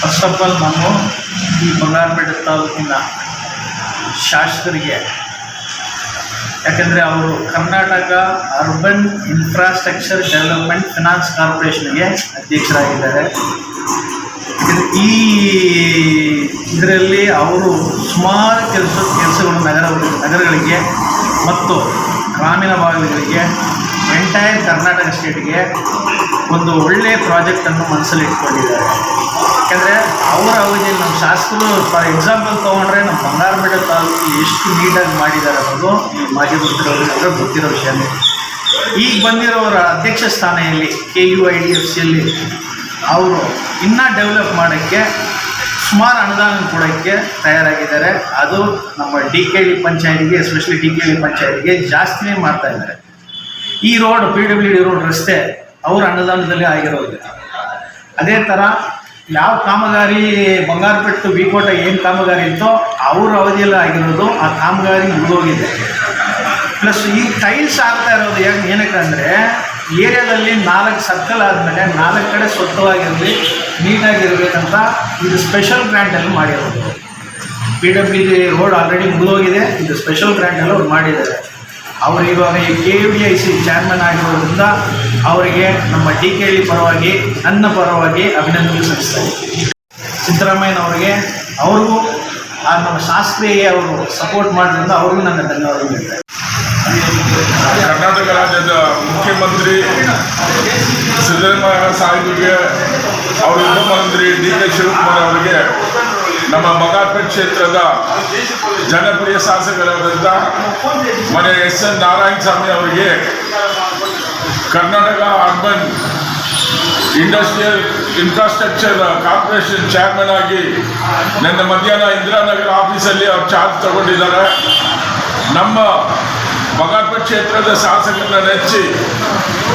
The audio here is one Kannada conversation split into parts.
ಫಸ್ಟ್ ಆಫ್ ಆಲ್ ನಾವು ಈ ಬಂಗಾರಪೇಟೆ ತಾಲೂಕಿನ ಶಾಸಕರಿಗೆ. ಯಾಕೆಂದರೆ ಅವರು Karnataka urban infrastructure development finance ಕಾರ್ಪೊರೇಷನ್ಗೆ ಅಧ್ಯಕ್ಷರಾಗಿದ್ದಾರೆ. ಈ ಇದರಲ್ಲಿ ಅವರು ಸುಮಾರು ಕೆಲಸ, ಕೆಲಸಗಳು ನಗರ ನಗರಗಳಿಗೆ ಮತ್ತು ಗ್ರಾಮೀಣ ಭಾಗಗಳಿಗೆ ಎಂಟೈರ್ ಕರ್ನಾಟಕ ಸ್ಟೇಟ್ಗೆ ಒಂದು ಒಳ್ಳೆಯ ಪ್ರಾಜೆಕ್ಟನ್ನು ಮನಸ್ಸಲ್ಲಿ ಇಟ್ಕೊಂಡಿದ್ದಾರೆ. ಯಾಕಂದರೆ ಅವರ ಅವಧಿಯಲ್ಲಿ ನಮ್ಮ ಶಾಸಕರು ಫಾರ್ ಎಕ್ಸಾಂಪಲ್ ತೊಗೊಂಡ್ರೆ ನಮ್ಮ ಬಂಗಾರಪೇಟೆ ತಾಲೂಕು ಎಷ್ಟು ನೀಟಾಗಿ ಮಾಡಿದ್ದಾರೆ ಅನ್ನೋದು ಈ ಮಾಜಿ ಗೊತ್ತಿರೋರಿಗೆ ಗೊತ್ತಿರೋ ವಿಷಯನೇ. ಈಗ ಬಂದಿರೋರ ಅಧ್ಯಕ್ಷ ಸ್ಥಾನದಲ್ಲಿ K U I D F ಸಿಯಲ್ಲಿ ಅವರು ಇನ್ನೂ ಡೆವಲಪ್ ಮಾಡೋಕ್ಕೆ ಸುಮಾರು ಅನುದಾನ ಕೊಡೋಕ್ಕೆ ತಯಾರಾಗಿದ್ದಾರೆ. ಅದು ನಮ್ಮ ಡಿ ಕೆ ಡಿ ಪಂಚಾಯತಿಗೆ ಎಸ್ಪೆಷಲಿ ಡಿ ಕೆ ಡಿ ಪಂಚಾಯತಿಗೆ ಜಾಸ್ತಿನೇ ಮಾಡ್ತಾ ಇದ್ದಾರೆ. ಈ road P W D road ರಸ್ತೆ ಅವ್ರ ಅನುದಾನದಲ್ಲಿ ಆಗಿರೋದು. ಅದೇ ಥರ ಯಾವ ಕಾಮಗಾರಿ ಬಂಗಾರಪೆಟ್ಟು ಬಿಕೋಟ ಏನು ಕಾಮಗಾರಿ ಇತ್ತೋ ಅವ್ರ ಅವಧಿಯಲ್ಲಿ ಆಗಿರೋದು, ಆ ಕಾಮಗಾರಿ ಮುಗಿದೋಗಿದೆ. ಪ್ಲಸ್ ಈ ಟೈಲ್ಸ್ ಆಗ್ತಾ ಇರೋದು ಯಾಕೆ ಏನಕ್ಕೆ ಅಂದರೆ, ಏರಿಯಾದಲ್ಲಿ ನಾಲ್ಕು ಸರ್ಕಲ್ ಆದಮೇಲೆ ನಾಲ್ಕು ಕಡೆ ಸ್ವಚ್ಛವಾಗಿರಲಿ ನೀಟಾಗಿರಬೇಕಂತ ಇದು ಸ್ಪೆಷಲ್ ಗ್ರ್ಯಾಂಡಲ್ಲಿ ಮಾಡಿರೋದು. P W D road already ಮುಗಿದೋಗಿದೆ, ಇದು ಸ್ಪೆಷಲ್ ಗ್ರ್ಯಾಂಟಲ್ಲಿ ಅವ್ರು ಮಾಡಿದ್ದಾರೆ. ಅವರು ಇವಾಗ ಈ K U D I C chairman ಆಗಿರೋದ್ರಿಂದ ಅವರಿಗೆ ನಮ್ಮ ಡಿ ಕೆ ಡಿ ಪರವಾಗಿ, ನನ್ನ ಪರವಾಗಿ ಅಭಿನಂದನೆ ಸಲ್ಲಿಸ್ತಾರೆ ಸಿದ್ದರಾಮಯ್ಯನವರಿಗೆ ಅವ್ರಿಗೂ ಆ ನಮ್ಮ ಶಾಸ್ತ್ರೀಯ ಅವರು ಸಪೋರ್ಟ್ ಮಾಡೋದ್ರಿಂದ ಅವ್ರಿಗೂ ನನ್ನ ಧನ್ಯವಾದಗಳು ಕರ್ನಾಟಕ ರಾಜ್ಯದ ಮುಖ್ಯಮಂತ್ರಿ ಸಿದ್ದರಾಮಯ್ಯ ಸಾಹೇಬರಿಗೆ, ಅವರ ಉಪಮಂತ್ರಿ ಡಿ ಕೆ ಶಿವಕುಮಾರ್ ಅವರಿಗೆ ನಮ್ಮ ಬಂಗಾರಪೇಟೆ ಕ್ಷೇತ್ರದ ಜನಪ್ರಿಯ ಶಾಸಕರಾದಂಥ ಮನೆ ಎಸ್ ಎನ್ ನಾರಾಯಣ ಸ್ವಾಮಿ ಅವರಿಗೆ Karnataka urban industrial infrastructure corporation chairman ಆಗಿ ನಿನ್ನೆ ಮಧ್ಯಾಹ್ನ ಇಂದಿರಾನಗರ ಆಫೀಸಲ್ಲಿ ಅವ್ರು ಚಾರ್ಜ್ ತಗೊಂಡಿದ್ದಾರೆ. ನಮ್ಮ ಬಂಗಾರಪೇಟೆ ಕ್ಷೇತ್ರದ ಶಾಸಕರನ್ನ ನೆಚ್ಚಿ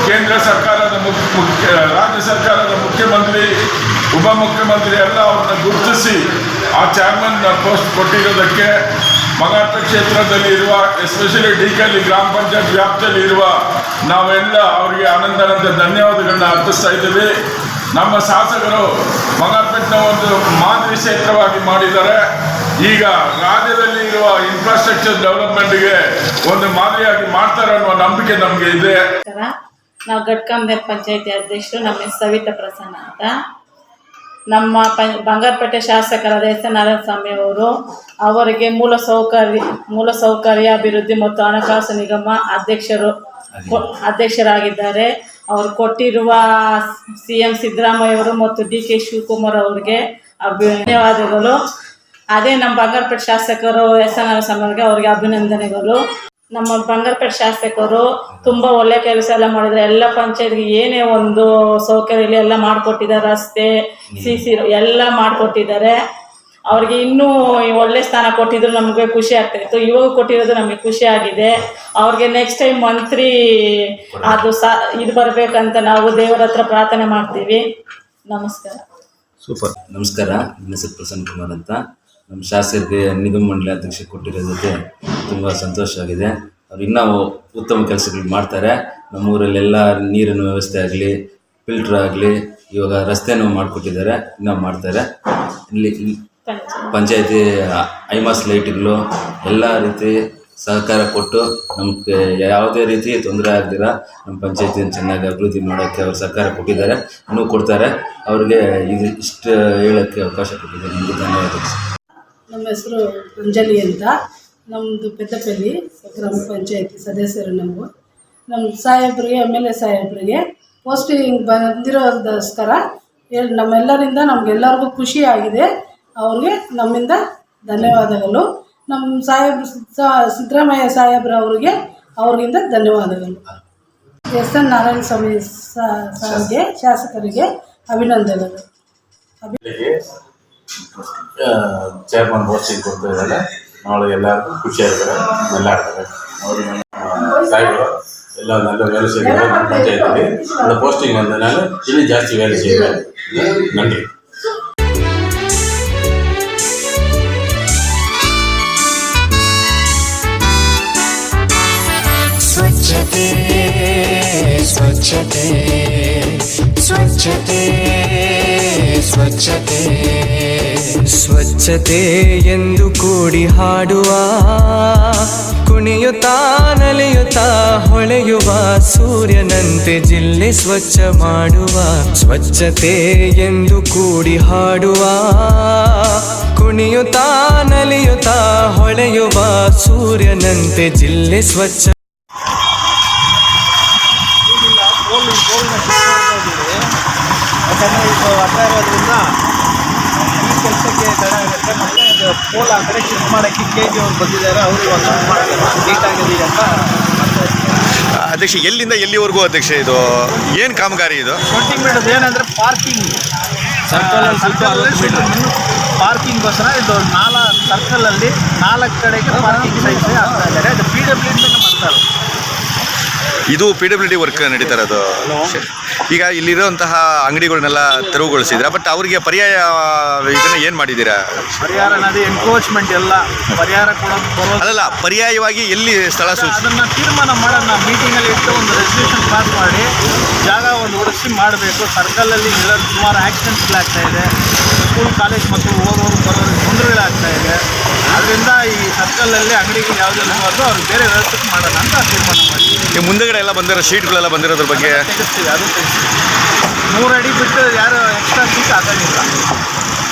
ಕೇಂದ್ರ ಸರ್ಕಾರದ ಮುಖ್ಯ, ರಾಜ್ಯ ಸರ್ಕಾರದ ಮುಖ್ಯಮಂತ್ರಿ ಉಪಮುಖ್ಯಮಂತ್ರಿ ಎಲ್ಲ ಅವ್ರನ್ನ ಗುರುತಿಸಿ ಆ ಚೇರ್ಮನ್ ಪೋಸ್ಟ್ ಕೊಟ್ಟಿರೋದಕ್ಕೆ ಮಗಾರ್ಥ ಕ್ಷೇತ್ರದಲ್ಲಿ ಇರುವ ಎಸ್ಪೆಷಲಿ ಡಿ ಕೆಲಿ ಗ್ರಾಮ ಪಂಚಾಯತ್ ವ್ಯಾಪ್ತಿಯಲ್ಲಿ ಇರುವ ನಾವೆಲ್ಲ ಅವರಿಗೆ ಅನಂತನಂತ ಧನ್ಯವಾದಗಳನ್ನ ಅರ್ಪಿಸ್ತಾ ಇದ್ದೀವಿ. ನಮ್ಮ ಶಾಸಕರು ಮಗಾರ್ಪೇಟ್ನ ಒಂದು ಮಾದರಿ ಕ್ಷೇತ್ರವಾಗಿ ಮಾಡಿದ್ದಾರೆ. ಈಗ ರಾಜ್ಯದಲ್ಲಿ ಇರುವ ಇನ್ಫ್ರಾಸ್ಟ್ರಕ್ಚರ್ ಡೆವಲಪ್ಮೆಂಟ್ಗೆ ಒಂದು ಮಾದರಿಯಾಗಿ ಮಾಡ್ತಾರೆ ಅನ್ನುವ ನಂಬಿಕೆ ನಮಗೆ ಇದೆ. ನಾವು ಗಟ್ಕಂಬೇರ್ ಪಂಚಾಯತಿ ಅಧ್ಯಕ್ಷರು, ನಮ್ಮ ಸವಿತಾ ಪ್ರಸನ್ನ ಅಂತ. ನಮ್ಮ ಬಂಗಾರಪೇಟೆ ಶಾಸಕರಾದ ಎಸ್ ಎನ್ ನಾರಾಯಣಸ್ವಾಮಿ ಅವರು ಅವರಿಗೆ ಮೂಲ ಸೌಕರ್ಯ ಮೂಲ ಸೌಕರ್ಯ, ಅಭಿವೃದ್ಧಿ ಮತ್ತು ಹಣಕಾಸು ನಿಗಮ ಅಧ್ಯಕ್ಷರು ಅಧ್ಯಕ್ಷರಾಗಿದ್ದಾರೆ. ಅವರು ಕೊಟ್ಟಿರುವ ಸಿ ಎಂ ಸಿದ್ದರಾಮಯ್ಯ ಅವರು ಮತ್ತು ಡಿ ಕೆ ಶಿವಕುಮಾರ್ ಅವರಿಗೆ ಧನ್ಯವಾದಗಳು. ಅದೇ ನಮ್ಮ ಬಂಗಾರಪೇಟೆ ಶಾಸಕರು ಎಸ್ ಎನ್ ನಾರಾಯಣಸ್ವಾಮಿ ಅವರಿಗೆ ಅವರಿಗೆ ಅಭಿನಂದನೆಗಳು. ನಮ್ಮ ಬಂಗಾರಪೇಟೆ ಶಾಸಕರು ತುಂಬ ಒಳ್ಳೆ ಕೆಲಸ ಎಲ್ಲ ಮಾಡಿದ್ದಾರೆ ಎಲ್ಲ ಪಂಚಾಯತ್ಗೆ ಏನೇ ಒಂದು ಸೌಕರ್ಯ ಇಲ್ಲ ಎಲ್ಲ ಮಾಡಿಕೊಟ್ಟಿದ್ದಾರೆ ರಸ್ತೆ ಸಿ ಸಿ ಎಲ್ಲ ಮಾಡಿಕೊಟ್ಟಿದ್ದಾರೆ. ಅವ್ರಿಗೆ ಇನ್ನೂ ಒಳ್ಳೆ ಸ್ಥಾನ ಕೊಟ್ಟಿದ್ರು ನಮಗೆ ಖುಷಿ ಆಗ್ತಾ ಇತ್ತು. ಇವಾಗ ಕೊಟ್ಟಿರೋದು ನಮಗೆ ಖುಷಿ ಆಗಿದೆ. ಅವ್ರಿಗೆ ನೆಕ್ಸ್ಟ್ ಟೈಮ್ ಮಂತ್ರಿ ಅದು ಸಾ ಇದು ಬರಬೇಕಂತ ನಾವು ದೇವರ ಹತ್ರ ಪ್ರಾರ್ಥನೆ ಮಾಡ್ತೀವಿ. ನಮಸ್ಕಾರ. ಸೂಪರ್. ನಮಸ್ಕಾರ. ನನ್ನ ಹೆಸರು ಪ್ರಸನ್ನ ಕುಮಾರ್ ಅಂತ. ನಮ್ಮ ಶಾಸಕರಿಗೆ ನಿಗಮ ಮಂಡಳಿ ಅಧ್ಯಕ್ಷ ಕೊಟ್ಟಿರೋದಕ್ಕೆ ತುಂಬ ಸಂತೋಷ ಆಗಿದೆ. ಅವ್ರು ಇನ್ನೂ ಉತ್ತಮ ಕೆಲಸಗಳು ಮಾಡ್ತಾರೆ. ನಮ್ಮೂರಲ್ಲೆಲ್ಲ ನೀರಿನ ವ್ಯವಸ್ಥೆ ಆಗಲಿ ಫಿಲ್ಟ್ರ್ ಆಗಲಿ, ಇವಾಗ ರಸ್ತೆನೂ ಮಾಡಿಕೊಟ್ಟಿದ್ದಾರೆ. ಇನ್ನೂ ಮಾಡ್ತಾರೆ. ಇಲ್ಲಿ ಪಂಚಾಯತ್ ಐಮಾಸ್ ಲೈಟ್ಗಳು ಎಲ್ಲ ರೀತಿ ಸಹಕಾರ ಕೊಟ್ಟು ನಮಗೆ ಯಾವುದೇ ರೀತಿ ತೊಂದರೆ ಆಗದಿರ ನಮ್ಮ ಪಂಚಾಯತಿಯನ್ನು ಚೆನ್ನಾಗಿ ಅಭಿವೃದ್ಧಿ ಮಾಡೋಕ್ಕೆ ಅವರು ಸಹಕಾರ ಕೊಟ್ಟಿದ್ದಾರೆ. ಇನ್ನೂ ಕೊಡ್ತಾರೆ. ಅವ್ರಿಗೆ ಇದು ಇಷ್ಟು ಹೇಳೋಕ್ಕೆ ಅವಕಾಶ ಕೊಟ್ಟಿದ್ದಾರೆ. ನಿಮಗೆ ಧನ್ಯವಾದ ನಮ್ಮ ಹೆಸರು ಅಂಜಲಿ ಅಂತ. ನಮ್ಮದು ಪೆದ್ದಪಲ್ಲಿ ಗ್ರಾಮ ಪಂಚಾಯತಿ ಸದಸ್ಯರು ನಾವು. ನಮ್ಮ ಸಾಹೇಬ್ರಿಗೆ, ಎಂ ಎಲ್ ಎ ಸಾಹೇಬ್ರಿಗೆ ಪೋಸ್ಟಿಂಗ್ ಬಂದಿರೋದಕ್ಕೋಸ್ಕರ ಹೇಳಿ ನಮ್ಮೆಲ್ಲರಿಂದ ನಮಗೆಲ್ಲರಿಗೂ ಖುಷಿ ಆಗಿದೆ. ಅವ್ರಿಗೆ ನಮ್ಮಿಂದ ಧನ್ಯವಾದಗಳು. ನಮ್ಮ ಸಾಹೇಬ್ ಸಿದ್ದರಾಮಯ್ಯ ಸಾಹೇಬ್ರ ಅವರಿಗೆ ಅವರಿಂದ ಧನ್ಯವಾದಗಳು. ಎಸ್ ಎನ್ ನಾರಾಯಣ ಸ್ವಾಮಿ ಸಾರಿಗೆ ಶಾಸಕರಿಗೆ ಅಭಿನಂದನೆಗಳು. சேர்மன் போஸ்டிங் கொடுத்ததால நாளை எல்லாருக்கும் குஷியாக இருக்கிறேன் நல்லா இருக்கிறேன் சாய்பா எல்லாம் நல்ல வேலை செய்கிறேன் பஞ்சாயத்துக்கு அந்த போஸ்டிங் வந்ததுனால இன்னும் ஜாஸ்தி வேலை செய்வேன் நன்றி. स्वच्छते स्वच्छते स्वच्छते ಸ್ವಚ್ಛತೆ. ಸ್ವಚ್ಛತೆ ಎಂದು ಕೂಡಿ ಹಾಡುವ, ಕುಣಿಯುತ್ತಾ ನಲಿಯುತ್ತಾ ಹೊಳೆಯುವ ಸೂರ್ಯನಂತೆ ಜಿಲ್ಲೆ ಸ್ವಚ್ಛ ಮಾಡುವ, ಸ್ವಚ್ಛತೆ ಎಂದು ಕೂಡಿ ಹಾಡುವ, ಕುಣಿಯುತ್ತಾ ನಲಿಯುತ್ತಾ ಹೊಳೆಯುವ ಸೂರ್ಯನಂತೆ ಜಿಲ್ಲೆ ಸ್ವಚ್ಛ ಇದು ಹತ್ರ ಇರೋದ್ರಿಂದ ಈ ಕೆಲಸಕ್ಕೆ ತಡ ಆಗುತ್ತೆ. ಮತ್ತು ಇದು ಪೋಲ್ ಆ ಕಡೆ ಶಿಫ್ಟ್ ಮಾಡೋಕ್ಕೆ ಕೆ ಜಿ ಅವ್ರು ಬಂದಿದ್ದಾರೆ. ಅವರು ಒಂದು ಶಿಫ್ಟ್ ಮಾಡ್ತಾರೆ ನೀಟಾಗಿದೆ ಅಂತ ಅಧ್ಯಕ್ಷ ಎಲ್ಲಿಂದ ಎಲ್ಲಿವರೆಗೂ ಅಧ್ಯಕ್ಷ ಇದು? ಏನು ಕಾಮಗಾರಿ ಇದು? ಶೂಟಿಂಗ್ ಮಾಡೋದು ಏನಂದರೆ ಪಾರ್ಕಿಂಗ್ ಸರ್ಕಲ್ ಪಾರ್ಕಿಂಗ್ಗೋಸ್ಕರ ಇದು ನಾಲ್ಕು ಸರ್ಕಲಲ್ಲಿ ನಾಲ್ಕು ಕಡೆಗೆ ಪಾರ್ಕಿಂಗ್ ಸೈಜ್ ಆಗ್ತಾ ಇದ್ದಾರೆ ಅದು ಪಿ ಡಬ್ಲ್ಯೂ ಮಾಡ್ತಾರೆ. ಇದು ಪಿ ಡಬ್ಲ್ಯೂ ಡಿ ವರ್ಕ್ ನಡೀತಾ ಇರೋದು ಈಗ ಇಲ್ಲಿರುವಂತಹ ಅಂಗಡಿಗಳನ್ನೆಲ್ಲ ತೆರವುಗೊಳಿಸಿದ್ರ ಬಟ್ ಅವರಿಗೆ ಪರ್ಯಾಯ ಇದನ್ನ ಏನು ಮಾಡಿದ್ದೀರಾ? ಪರಿಹಾರ ನದಿ ಎನ್ಕ್ರೋಚ್ಮೆಂಟ್ ಎಲ್ಲ ಪರಿಹಾರ ಬರೋದು. ಅಲ್ಲಲ್ಲ ಪರ್ಯಾಯವಾಗಿ ಎಲ್ಲಿ ಸ್ಥಳ ಸೂಚಿ ಅದನ್ನ ತೀರ್ಮಾನ ಮಾಡೋಣ. ಮೀಟಿಂಗಲ್ಲಿ ಇಟ್ಟು ಒಂದು ರೆಸಲ್ಯೂಷನ್ ಪಾಸ್ ಮಾಡಿ ಜಾಗ ಒಂದು ಹುಡುಕಿ ಮಾಡಬೇಕು. ಸರ್ಕಲಲ್ಲಿ ಅಲ್ಲಿ ಸುಮಾರು ಆಕ್ಸಿಡೆಂಟ್ಸ್ಗಳಾಗ್ತಾ ಇದೆ. ಸ್ಕೂಲ್ ಕಾಲೇಜ್ ಮತ್ತು ಓದೋರು ಬರೋರು ತೊಂದರೆಗಳಾಗ್ತಾ ಇದೆ. ಅದರಿಂದ ಈ ಸರ್ಕಲಲ್ಲಿ ಅಂಗಡಿಗೆ ಯಾವುದೆಲ್ಲ ಬರೋದು ಅವ್ರಿಗೆ ಬೇರೆ ವ್ಯವಸ್ಥೆ ಮಾಡೋಣ ಅಂತ ತೀರ್ಮಾನ ಮಾಡಿ ಈಗ ಮುಂದೆಗಡೆ ಎಲ್ಲ ಬಂದಿರೋ ಶೀಟ್ಗಳೆಲ್ಲ ಬಂದಿರೋದ್ರ ಬಗ್ಗೆ ತೆಗಿಸ್ತೀವಿ, ಅದು ತೆಗಿಸ್ತೀವಿ. ಮೂರು ಅಡಿ ಬಿಟ್ಟು ಯಾರು ಎಕ್ಸ್ಟ್ರಾ ಶೀಟ್ ಹಾಕೋಂಗಿಲ್ಲ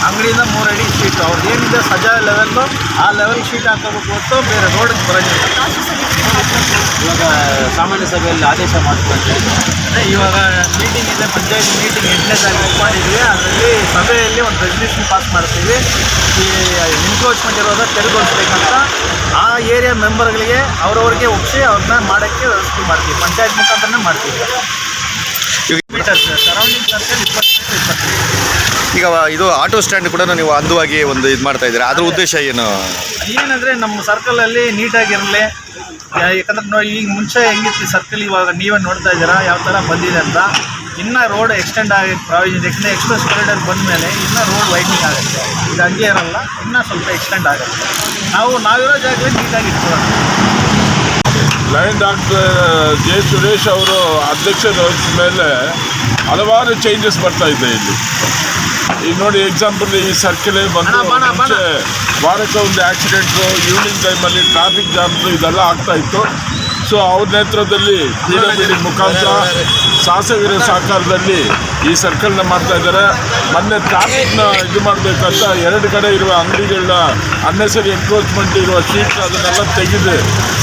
ಅಂಗಡಿಯಿಂದ ಮೂರು ಅಡಿ ಶೀಟ್. ಅವ್ರದ್ದು ಏನಿದೆ ಸಜಾ ಲೆವೆಲ್ಲು ಆ ಲೆವೆಲ್ ಶೀಟ್ ಹಾಕೋಬೇಕು ಹೊತ್ತು ಬೇರೆ ರೋಡಿಗೆ ಬರೋದಿಲ್ಲ ಇವಾಗ ಸಾಮಾನ್ಯ ಸಭೆಯಲ್ಲಿ ಆದೇಶ ಅಂದರೆ ಇವಾಗ ಮೀಟಿಂಗ್ ಇದೆ, ಪಂಚಾಯತ್ ಮೀಟಿಂಗ್ ಎಂಟನೇ ತಾರೀಕು ಮಾಡಿದ್ವಿ. ಅದರಲ್ಲಿ ಸಭೆಯಲ್ಲಿ ಒಂದು ರೆಸಲ್ಯೂಷನ್ ಪಾಸ್ ಮಾಡ್ತೀವಿ. ಈ ಎನ್ಕ್ರೋಚ್ಮೆಂಟ್ ಇರೋದ ತೆರವುಗೊಳಿಸ್ಬೇಕಂತ ಆ ಏರಿಯಾ ಮೆಂಬರ್ಗಳಿಗೆ ಅವ್ರವ್ರಿಗೆ ಒಪ್ಪಿಸಿ ಅವ್ರನ್ನ ಮಾಡೋಕ್ಕೆ ವ್ಯವಸ್ಥೆ ಮಾಡ್ತೀವಿ. ಪಂಚಾಯತ್ ಮುಖಾಂತರನೇ ಮಾಡ್ತೀವಿ. ಸರೌಂಡಿಂಗ್ ಸರ್ಕಲ್ ಇಪ್ಪತ್ತು ಇಪ್ಪತ್ತು ಈಗ ಇದು ಆಟೋ ಸ್ಟ್ಯಾಂಡ್ ಕೂಡ ನೀವು ಅಂದವಾಗಿ ಒಂದು ಇದು ಮಾಡ್ತಾ ಇದ್ದೀರಾ? ಅದ್ರ ಉದ್ದೇಶ ಏನು? ಏನಂದರೆ ನಮ್ಮ ಸರ್ಕಲಲ್ಲಿ ನೀಟಾಗಿರಲಿ ಯಾಕಂದ್ರೆ ನೋಡಿ ಈಗ ಮುಂಚೆ ಹೆಂಗಿತ್ತು ಸರ್ಕಲ್ ಇವಾಗ ನೀವೇ ನೋಡ್ತಾ ಇದ್ದೀರಾ ಯಾವ ಥರ ಬಂದಿದೆ ಅಂತ. ಇನ್ನೂ ರೋಡ್ ಎಕ್ಸ್ಟೆಂಡ್ ಆಗಿ ಪ್ರಾವಿಷನ್ ಯಾಕಂದರೆ ಎಕ್ಸ್ಪ್ರೆಸ್ ಕಾರಿಡಾರ್ ಬಂದ ಮೇಲೆ ಇನ್ನೂ ರೋಡ್ ವೈಡ್ನಿಂಗ್ ಆಗುತ್ತೆ. ಇದು ಹಂಗೆ ಇರಲ್ಲ ಇನ್ನೂ ಸ್ವಲ್ಪ ಎಕ್ಸ್ಟೆಂಡ್ ಆಗುತ್ತೆ. ನಾವು ನಾವಿರೋ ಜಾಗದಲ್ಲಿ ನೀಟಾಗಿ ಇಟ್ಕೊಳ್ಳೋಣ. ಲೈನ್ ಡಾಕ್ಟರ್ ಜೆ ಸುರೇಶ್ ಅವರು ಅಧ್ಯಕ್ಷರ ಮೇಲೆ ಹಲವಾರು ಚೇಂಜಸ್ ಬರ್ತಾ ಇದೆ ಇಲ್ಲಿ. ಈಗ ನೋಡಿ ಎಕ್ಸಾಂಪಲ್ ಈ ಸರ್ಕಲ್ ಬಂದು ವಾರಕ್ಕೆ ಒಂದು ಆಕ್ಸಿಡೆಂಟು ಈವ್ನಿಂಗ್ ಟೈಮಲ್ಲಿ ಟ್ರಾಫಿಕ್ ಜಾಮ್ಸ್ ಇದೆಲ್ಲ ಆಗ್ತಾ ಇತ್ತು. ಸೊ ಅವ್ರ ನೇತೃತ್ವದಲ್ಲಿ ಡಿ ಮುಖಾಂತರ ಸಾಸವಿರ ಸಹಕಾರದಲ್ಲಿ ಈ ಸರ್ಕಲ್ನ ಮಾಡ್ತಾ ಇದ್ದಾರೆ. ಮೊನ್ನೆ ಟ್ರಾಫಿಕ್ನ ಇದು ಮಾಡಬೇಕಂತ ಎರಡು ಕಡೆ ಇರುವ ಅಂಗಡಿಗಳನ್ನ ಅನ್ನೆಸರಿ ಎನ್ಕ್ರೋಚ್ಮೆಂಟ್ ಇರುವ ಶೀಟ್ ಅದನ್ನೆಲ್ಲ ತೆಗೆದು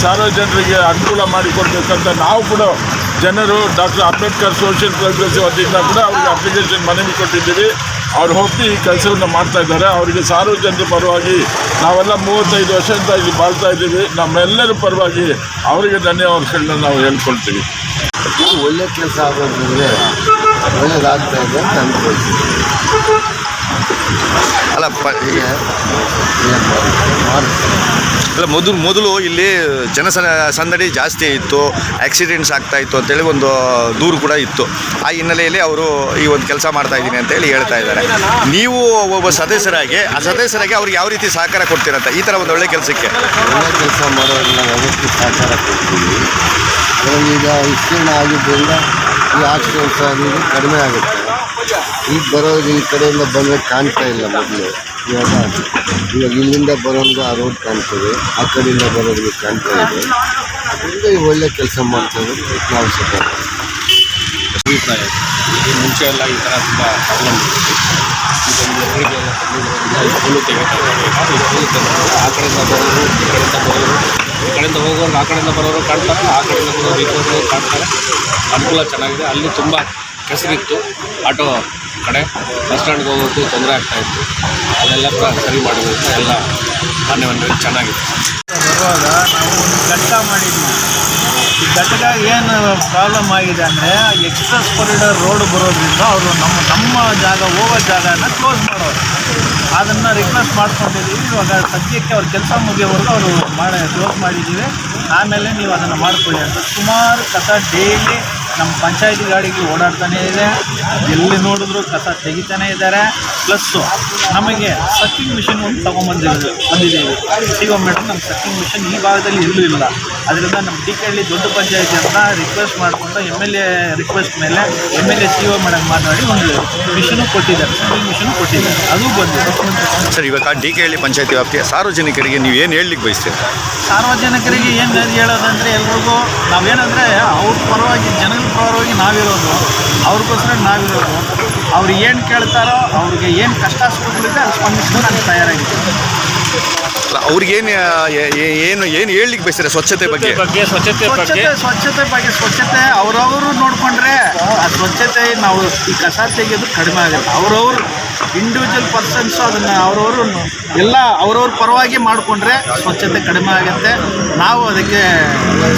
ಸಾರ್ವಜನರಿಗೆ ಅನುಕೂಲ ಮಾಡಿಕೊಡ್ಬೇಕಂತ ನಾವು ಕೂಡ ಜನರು ಡಾಕ್ಟರ್ ಅಂಬೇಡ್ಕರ್ ಸೋಷಿಯಲ್ ಪ್ರೋಗ್ರೆಸ್ ವತಿಯಿಂದ ಕೂಡ ಅವ್ರಿಗೆ ಅಪ್ಲಿಕೇಶನ್ ಮನವಿ ಕೊಟ್ಟಿದ್ದೀವಿ. ಅವ್ರು ಹೋಗಿ ಈ ಕೆಲಸವನ್ನು ಮಾಡ್ತಾ ಇದ್ದಾರೆ. ಅವರಿಗೆ ಸಾರ್ವಜನಿಕ ಪರವಾಗಿ ನಾವೆಲ್ಲ ಮೂವತ್ತೈದು ವರ್ಷದಿಂದ ಇಲ್ಲಿ ಬಾಳ್ತಾ ಇದ್ದೀವಿ. ನಮ್ಮೆಲ್ಲರ ಪರವಾಗಿ ಅವರಿಗೆ ಧನ್ಯವಾದಗಳನ್ನ ನಾವು ಹೇಳ್ಕೊಳ್ತೀವಿ. ಒಳ್ಳೆ ಕೆಲಸ ಆಗೋದ್ರಿಂದ ಒಳ್ಳೇದಾಗ್ತಾ ಇದೆ ಅಂತ ಅಂದ್ಕೊಳ್ತೀವಿ ಅಲ್ಲ ಅಲ್ಲ ಮೊದಲು ಮೊದಲು ಇಲ್ಲಿ ಜನ ಸಂದಡಿ ಜಾಸ್ತಿ ಇತ್ತು ಆಕ್ಸಿಡೆಂಟ್ಸ್ ಆಗ್ತಾ ಇತ್ತು ಅಂತೇಳಿ ಒಂದು ದೂರು ಕೂಡ ಇತ್ತು. ಆ ಹಿನ್ನೆಲೆಯಲ್ಲಿ ಅವರು ಈ ಒಂದು ಕೆಲಸ ಮಾಡ್ತಾ ಇದ್ದೀನಿ ಅಂತೇಳಿ ಹೇಳ್ತಾ ಇದ್ದಾರೆ. ನೀವು ಒಬ್ಬ ಸದಸ್ಯರಾಗಿ, ಆ ಸದಸ್ಯರಾಗಿ ಅವ್ರಿಗೆ ಯಾವ ರೀತಿ ಸಹಕಾರ ಕೊಡ್ತೀರಂತ ಈ ಥರ ಒಂದು ಒಳ್ಳೆ ಕೆಲಸಕ್ಕೆ? ಒಳ್ಳೆ ಕೆಲಸ ಮಾಡೋದನ್ನ ವ್ಯವಸ್ಥೆ ಸಹಕಾರ ಕೊಡ್ತೀವಿ. ಈಗ ವಿಸ್ತೀರ್ಣ ಆಗಿದ್ದರಿಂದ ಈ ಆಕ್ಸಿಡೆಂಟ್ಸ್ ಕಡಿಮೆ ಆಗುತ್ತೆ. ಈಗ ಬರೋದು ಈ ಕಡೆಯಿಂದ ಬಂದರೆ ಕಾಣ್ತಾ ಇಲ್ಲ ಮೊದಲು. ಇವಾಗ ಇವಾಗ ಇಲ್ಲಿಂದ ಬರೋದು ಆ ರೋಡ್ ಕಾಣ್ತದೆ, ಆ ಕಡೆಯಿಂದ ಬರೋರಿಗೆ ಕಾಣ್ತಾ ಇದೆ. ಅದರಿಂದ ಈ ಒಳ್ಳೆ ಕೆಲಸ ಮಾಡ್ತಾ ಇರೋದು ನಾವು ಸಹ ಈ ಮುಂಚೆ ಎಲ್ಲ ಈ ಥರ ತುಂಬ ಪ್ರಾಬ್ಲಮ್ ಆ ಕಡೆಯಿಂದ ಬರೋರು ಈ ಕಡೆಯಿಂದ ಬರೋರು ಈ ಕಡೆಯಿಂದ ಹೋಗೋರು ಆ ಕಡೆಯಿಂದ ಬರೋರು ಕಾಣ್ತಾರೆ ಆ ಕಡೆಯಿಂದ ಬರೋರು ಈ ಕಾಣ್ತಾರೆ ಅನುಕೂಲ ಚೆನ್ನಾಗಿದೆ. ಅಲ್ಲಿ ತುಂಬ ಕೆಸರಿತ್ತು ಆಟೋ ಕಡೆ ಬಸ್ ಸ್ಟ್ಯಾಂಡ್ಗೆ ಹೋಗೋದು ತೊಂದರೆ ಆಗ್ತಾ ಇತ್ತು. ಅದೆಲ್ಲ ಸರಿ ಮಾಡಬೇಕು ಎಲ್ಲ ಮಾನ್ಯವಂತರಿಗೆ ಚೆನ್ನಾಗಿತ್ತು. ಬರುವಾಗ ನಾವು ಒಂದು ಘಟ್ಟ ಮಾಡಿದ್ವಿ. ಈ ಏನು ಪ್ರಾಬ್ಲಮ್ ಆಗಿದೆ ಅಂದರೆ ಎಕ್ಸ್ಪ್ರೆಸ್ ಕಾರಿಡಾರ್ ರೋಡ್ ಬರೋದ್ರಿಂದ ಅವರು ನಮ್ಮ ನಮ್ಮ ಜಾಗ, ಹೋಗೋ ಜಾಗನ ಕ್ಲೋಸ್ ಮಾಡೋರು. ಅದನ್ನು ರಿಕ್ವೆಸ್ಟ್ ಮಾಡ್ಕೊಂಡಿದ್ದೀವಿ. ಇವಾಗ ಸದ್ಯಕ್ಕೆ ಅವ್ರ ಕೆಲಸ ಮುಗಿಯೋವರೆಗೂ ಅವರು ಮಾಡಿ ಕ್ಲೋಸ್ ಮಾಡಿದ್ದೀವಿ. ಆಮೇಲೆ ನೀವು ಅದನ್ನು ಮಾಡ್ಕೊಳ್ಳಿ ಅಂತ ಸುಮಾರು ಕಸ ಡೈಲಿ ನಮ್ಮ ಪಂಚಾಯತಿ ಗಾಡಿಗಳು ಓಡಾಡ್ತಾನೇ ಇದೆ. ಎಲ್ಲಿ ನೋಡಿದ್ರು ಕಸ ತೆಗಿತಾನೇ ಇದ್ದಾರೆ. ಪ್ಲಸ್ಸು ನಮಗೆ ಸಕ್ಕಿಂಗ್ ಮಿಷಿನ್ ಒಂದು ತೊಗೊಂಬಂದಿರೋದು ಬಂದಿದ್ದೀವಿ ಸಿಗೋ ಮೇಡಮ್ ನಮ್ಮ ಸಕ್ಕಿಂಗ್ ಮಿಷಿನ್ ಈ ಭಾಗದಲ್ಲಿ ಎಲ್ಲೂ ಇಲ್ಲ ಅದರಿಂದ ನಮ್ಮ ಡಿ ಕೆ ಹಳ್ಳಿ ದೊಡ್ಡ ಪಂಚಾಯಿತಿ ಅಂತ ರಿಕ್ವೆಸ್ಟ್ ಮಾಡಿಕೊಂಡು ಎಂ ಎಲ್ ಎ ರಿಕ್ವೆಸ್ಟ್ ಮೇಲೆ M L A C O madam ಮಾತನಾಡಿ ಒಂದು ಮಿಷನು ಕೊಟ್ಟಿದ್ದಾರೆ ಸಿಂಗಲ್ ಮಿಷನು ಕೊಟ್ಟಿದ್ದಾರೆ. ಅದು ಬಂದಿದೆ ಸರ್ ಇವಾಗ ಡಿ ಕೆ ಹಳ್ಳಿ ಪಂಚಾಯತಿ ವ್ಯಾಪ್ತಿಯ ಸಾರ್ವಜನಿಕರಿಗೆ ನೀವು ಏನು ಹೇಳಲಿಕ್ಕೆ ಬಯಸ್ತೀರಿ? ಸಾರ್ವಜನಿಕರಿಗೆ ಏನು ಹೇಳೋದಂದ್ರೆ ಎಲ್ರಿಗೂ ನಾವೇನಂದರೆ ಅವ್ರ ಪರವಾಗಿ ಜನಗಳ ಪರವಾಗಿ ನಾವಿರೋದು. ಅವ್ರಿಗೋಸ್ಕರ ನಾವಿರೋದು. ಅವ್ರು ಏನು ಕೇಳ್ತಾರೋ ಅವ್ರಿಗೆ ಏನು ಕಷ್ಟ ಸುಖಗಳಿದೆ ಅದು ಸ್ಪಂದಿಸಲು ನಾನು ತಯಾರಾಗಿದ್ದೀನಿ. ಅವ್ರಿಗೇನು ಏನು ಏನು ಹೇಳಲಿಕ್ಕೆ ಬಯಸ್ತಾರೆ ಸ್ವಚ್ಛತೆ ಬಗ್ಗೆ? ಸ್ವಚ್ಛತೆ ಬಗ್ಗೆ ಸ್ವಚ್ಛತೆ ಬಗ್ಗೆ? ಸ್ವಚ್ಛತೆ ಅವರವರು ನೋಡಿಕೊಂಡ್ರೆ ಆ ಸ್ವಚ್ಛತೆ ನಾವು ಈ ಕಸ ತೆಗೆಯೋದು ಕಡಿಮೆ ಆಗುತ್ತೆ. ಅವರವರು ಇಂಡಿವಿಜುವಲ್ ಪರ್ಸನ್ಸು ಅದನ್ನು ಅವರವರು ಎಲ್ಲ ಅವ್ರವ್ರ ಪರವಾಗಿ ಮಾಡಿಕೊಂಡ್ರೆ ಸ್ವಚ್ಛತೆ ಕಡಿಮೆ ಆಗುತ್ತೆ. ನಾವು ಅದಕ್ಕೆ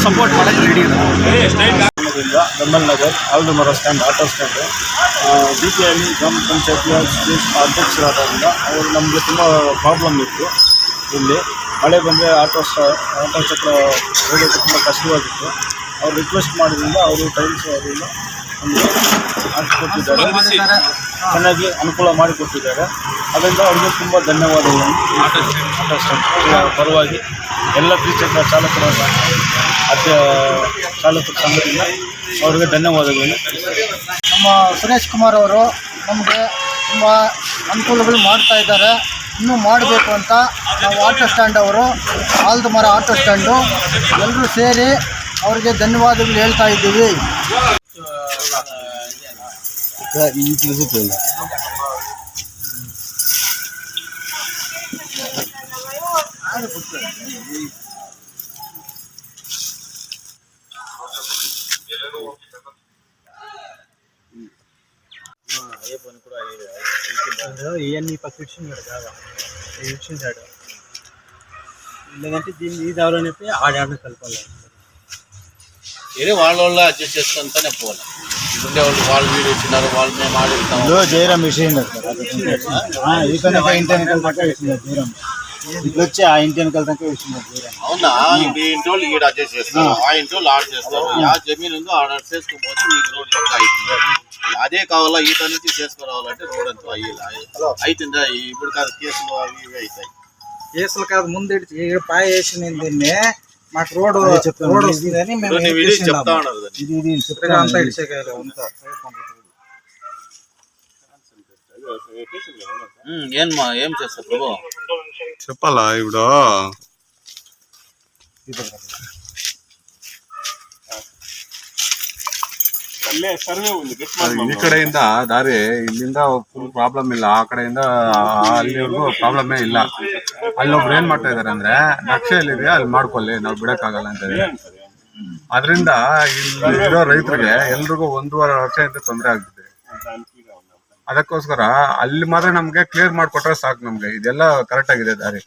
ಸಪೋರ್ಟ್ ಮಾಡೋಕ್ಕೆ ರೆಡಿ ಇರೋದು ಬೆಂಬಲ್ ನಗರ್ ಆಲ್ದು ಮರ stand auto stand D K Halli ಗ್ರಾಮ ಪಂಚಾಯತಿಯ ಅಧ್ಯಕ್ಷರಾದ್ದರಿಂದ ಅವರು ನಮಗೆ ತುಂಬ ಪ್ರಾಬ್ಲಮ್ ಇತ್ತು ಇಲ್ಲಿ. ಮಳೆ ಬಂದರೆ ಆಟೋ ಸ್ಟ ಆಟೋ ಚಕ್ರ ಹೋಗೋಕ್ಕೆ ತುಂಬ ಕಷ್ಟವಾಗಿತ್ತು. ಅವ್ರು ರಿಕ್ವೆಸ್ಟ್ ಮಾಡಿದ್ರಿಂದ ಅವರು ಟೈಮ್ಸ್ ಅದರಿಂದ ನಮಗೆ ಹಾಕಿಕೊಟ್ಟಿದ್ದಾರೆ ಚೆನ್ನಾಗಿ ಅನುಕೂಲ ಮಾಡಿಕೊಟ್ಟಿದ್ದಾರೆ. ಅದರಿಂದ ಅವರಿಗೆ ತುಂಬ ಧನ್ಯವಾದಗಳನ್ನು ಆಟೋ ಸ್ಟ್ಯಾಂಡ್ ಪರವಾಗಿ ಎಲ್ಲ ದ್ವಿಚಕ್ರ ಚಾಲಕರ ಅಧ್ಯ ಚಾಲಕರ ಸಂಘದಿಂದ ಅವರಿಗೆ ಧನ್ಯವಾದಗಳು ನಮ್ಮ ಸುರೇಶ್ ಕುಮಾರ್ ಅವರು ನಮಗೆ ತುಂಬ ಅನುಕೂಲಗಳು ಮಾಡ್ತಾ ಇದ್ದಾರೆ. ಇನ್ನೂ ಮಾಡಬೇಕು ಅಂತ ನಾವು ಆಟೋ ಸ್ಟ್ಯಾಂಡ್ ಅವರು ಆಲ್ದು ಮರ ಆಟೋ ಸ್ಟ್ಯಾಂಡು ಎಲ್ಲರೂ ಸೇರಿ ಅವರಿಗೆ ಧನ್ಯವಾದಗಳು ಹೇಳ್ತಾ ಇದ್ದೀವಿ. ఇవన్నీ పక్క ఇచ్చింది కాదా. ఇచ్చింటాడు లేదంటే దీన్ని ఇది ఎవరని చెప్పి ఆడాడ కలపాలి. వేరే వాళ్ళ వాళ్ళు అడ్జస్ట్ చేసుకుంటానే పోవాలి. ఉండే వాళ్ళు వాళ్ళు వీడు వచ్చినారు వాళ్ళు మేము ఆడిస్తాం జయరామ్ విషయం ఈ కనుక ఇంటి వెనకాల దాకా వేసినారు జయరామ్. ఇట్లా వచ్చి ఆ ఇంటి వెనకాల దాకా జయరామ్. అవునా? ఇప్పుడు ఈ ఇంటి వాళ్ళు ఈడ అడ్జస్ట్ చేస్తారు. ఆ. ఇంటి వాళ్ళు ఆడ చేస్తారు. ఆ జమీన్ ఉందో ఆడ చేసుకోకపోతే మీకు రోడ్ పక్క అవుతుంది అదే కావాలా ఈత నుంచి చేసుకురావాలంటే రోడ్ అంతా అయ్యి అవుతుందా ఇప్పుడు కాదు కేసులు అవి ఇవి అవుతాయి. కేసులు కాదు ముందు పాయ వేసిన దీన్ని మాకు రోడ్ రోడ్ వస్తుందని మేము చెప్తా ఉన్నారు అంతా. ఏం మా ఏం చేస్తారు ప్రభు? చెప్పాలా ఇప్పుడు ಈ ಕಡೆಯಿಂದ ದಾರಿ ಇಲ್ಲಿಂದ ಫುಲ್ ಪ್ರಾಬ್ಲಮ್ ಇಲ್ಲ ಆ ಕಡೆಯಿಂದ ಅಲ್ಲಿವರೆಗೂ ಪ್ರಾಬ್ಲಮೇ ಇಲ್ಲ. ಅಲ್ಲೊಬ್ರು ಏನ್ ಮಾಡ್ತಾ ಇದಾರೆ ಅಂದ್ರೆ ನಕ್ಷೆ ಎಲ್ಲಿದೆ ಅಲ್ಲಿ ಮಾಡ್ಕೊಳ್ಳಿ ನಾವು ಬಿಡಕ್ಕಾಗಲ್ಲ ಅಂತ ಹೇಳಿ. ಅದರಿಂದ ಇಲ್ಲಿ ಇರೋ ರೈತರಿಗೆ ಎಲ್ರಿಗೂ ಒಂದೂವರೆ ವರ್ಷದಿಂದ ತೊಂದರೆ ಆಗ್ತಿದೆ ಅದಕ್ಕೋಸ್ಕರ ಅಲ್ಲಿ ಮಾತ್ರ ನಮ್ಗೆ ಕ್ಲಿಯರ್ ಮಾಡ್ಕೊಟ್ರೆ ಸಾಕು ನಮ್ಗೆ. ಇದೆಲ್ಲ ಕರೆಕ್ಟ್ ಆಗಿದೆ ದಾರಿ.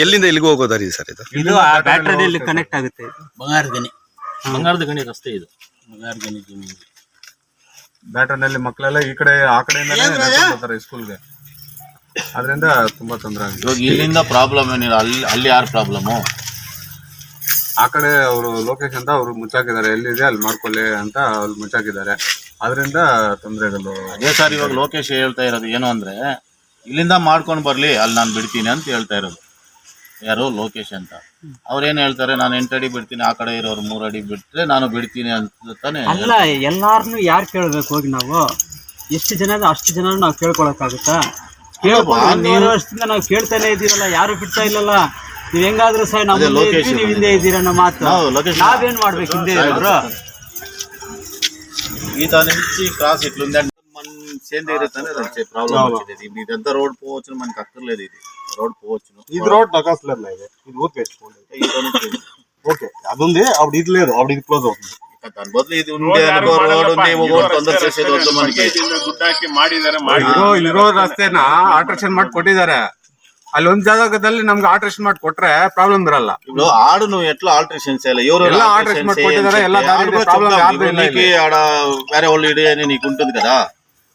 ಎಲ್ಲಿಂದ ಎಲ್ಲಿಗೂ ಹೋಗೋ ದಾರಿ ಸರ್ ಇದು? ಇದು ಕನೆಕ್ಟ್ ಆಗುತ್ತೆ. ಬಂಗಾರದ ಗಣಿ. ಬಂಗಾರದ ಗಣಿ ರಸ್ತೆ ಇದು. ಜಮೀನು ಬ್ಯಾಟರ್ನಲ್ಲಿ ಮಕ್ಕಳೆಲ್ಲ ಈ ಕಡೆ ಆ ಕಡೆಯಿಂದಲೇ ಸ್ಕೂಲ್ಗೆ ಅದರಿಂದ ತುಂಬಾ ತೊಂದರೆ ಆಗಿದೆ ಇವಾಗ ಇಲ್ಲಿಂದ ಪ್ರಾಬ್ಲಮ್ ಏನಿಲ್ಲ ಅಲ್ಲಿ ಅಲ್ಲಿ ಯಾರು ಪ್ರಾಬ್ಲಮ್ಮು ಆ ಕಡೆ ಅವರು ಲೊಕೇಶನ್ ಅಂತ ಅವರು ಮುಚ್ಚಾಕಿದ್ದಾರೆ. ಎಲ್ಲಿದೆ ಅಲ್ಲಿ ಮಾಡ್ಕೊಳ್ಳಿ ಅಂತ ಅಲ್ಲಿ ಮುಚ್ಚಾಕಿದ್ದಾರೆ. ಅದರಿಂದ ತೊಂದರೆಗಳು ಅದೇ ಸರ್ ಇವಾಗ ಲೋಕೇಶ್ ಹೇಳ್ತಾ ಇರೋದು ಏನು ಅಂದ್ರೆ ಇಲ್ಲಿಂದ ಮಾಡ್ಕೊಂಡು ಬರಲಿ ಅಲ್ಲಿ ನಾನು ಬಿಡ್ತೀನಿ ಅಂತ ಹೇಳ್ತಾ ಇರೋದು. ಯಾರು ಲೋಕೇಶ್ ಅಂತ ಅವ್ರೇನ್ ಹೇಳ್ತಾರೆ ನಾನು ಎಂಟು ಅಡಿ ಬಿಡ್ತೀನಿ ಆ ಕಡೆ ಇರೋರು ಮೂರು ಅಡಿ ಬಿಟ್ರೆ ನಾನು ಬಿಡ್ತೀನಿ ಅಂತ ತಾನೇ ಅಲ್ಲ ಎಲ್ಲಾರನು ಯಾರು ಕೇಳ್ಬೇಕು ಹೋಗಿ ನಾವು ಎಷ್ಟು ಜನ ಇದೆ ಅಷ್ಟು ಜನ ನಾವು ಕೇಳ್ಕೊಳಕ್ಕಾಗುತ್ತಾ ಕೇಳ್ಕೊಂಡು ಒಂದೂವರೆ ವರ್ಷದಿಂದ ನಾವು ಕೇಳ್ತಾನೆ ಇದೀವಲ್ಲ ಯಾರು ಬಿಡ್ತಾ ಇಲ್ಲಲ್ಲ ನೀವ್ ಹೆಂಗಾದ್ರೂ ಸಹ ನಾವು ಅದೇ ಮುಂದೆ ಲೋಕೇಶ್ ಇದ್ವಿ, ನೀವ್ ಹಿಂದೆ ಇದ್ದೀರ ಅನ್ನೋ ಮಾತು ನಾವು ಲೋಕೇಶ್ ನಾವೇನ್ ಮಾಡ್ಬೇಕು ಹಿಂದೆ ಇರೋರು ఈత నుంచి క్రాస్ ఇట్లుంది అంటే మన సేంద్రియ రీతిలోనే అది వచ్చే ప్రాబ్లం వచ్చింది ఇది ఇదంతా రోడ్ పోవచ్చు మనకి అక్కర్లేదు ఇది రోడ్ పోవచ్చు ఇది రోడ్ నకాస్లేదు ఇది ఇది ఊరికి తెచ్చుకోండి ఈత నుంచి ఓకే అది ఉంది అప్పుడు ఇది లేదు అప్పుడు ఇది క్లోజ్ అవుతుంది దాని బదులు ఇది ఉండే అనుకో రోడ్ ఉంది ఒకటి తొందర చేసేది వద్దు మనకి ಇರೋ ಇರೋ ರಸ್ತೆನ ಆಲ್ಟ್ರೇಷನ್ ಮಾಡಿ ಕೊಟ್ಟಿದ್ದಾರೆ ಅಲ್ಲಿ ಒಂದ್ ಜಾಗದಲ್ಲಿ ನಮ್ಗೆ ಆಲ್ಟ್ರೇಷನ್ ಮಾಡಿ ಕೊಟ್ರೆ ಪ್ರಾಬ್ಲಮ್ ಇರಲ್ಲ ఇప్పుడు ఆడు నువ్వు ఎట్లా ఆల్టరేషన్ చేయాలి ఎవరు ಎಲ್ಲ alterations ಮಾಡ್ಕೊಟ್ಟಿದ್ದಾರೆ, ಎಲ್ಲ ದಾರಿ ಇದೆ, problem ಯಾರ್ದು ಇಲ್ಲ నీకు ఆడ వేరే వాళ్ళు ఇడే అని నీకు ఉంటుంది కదా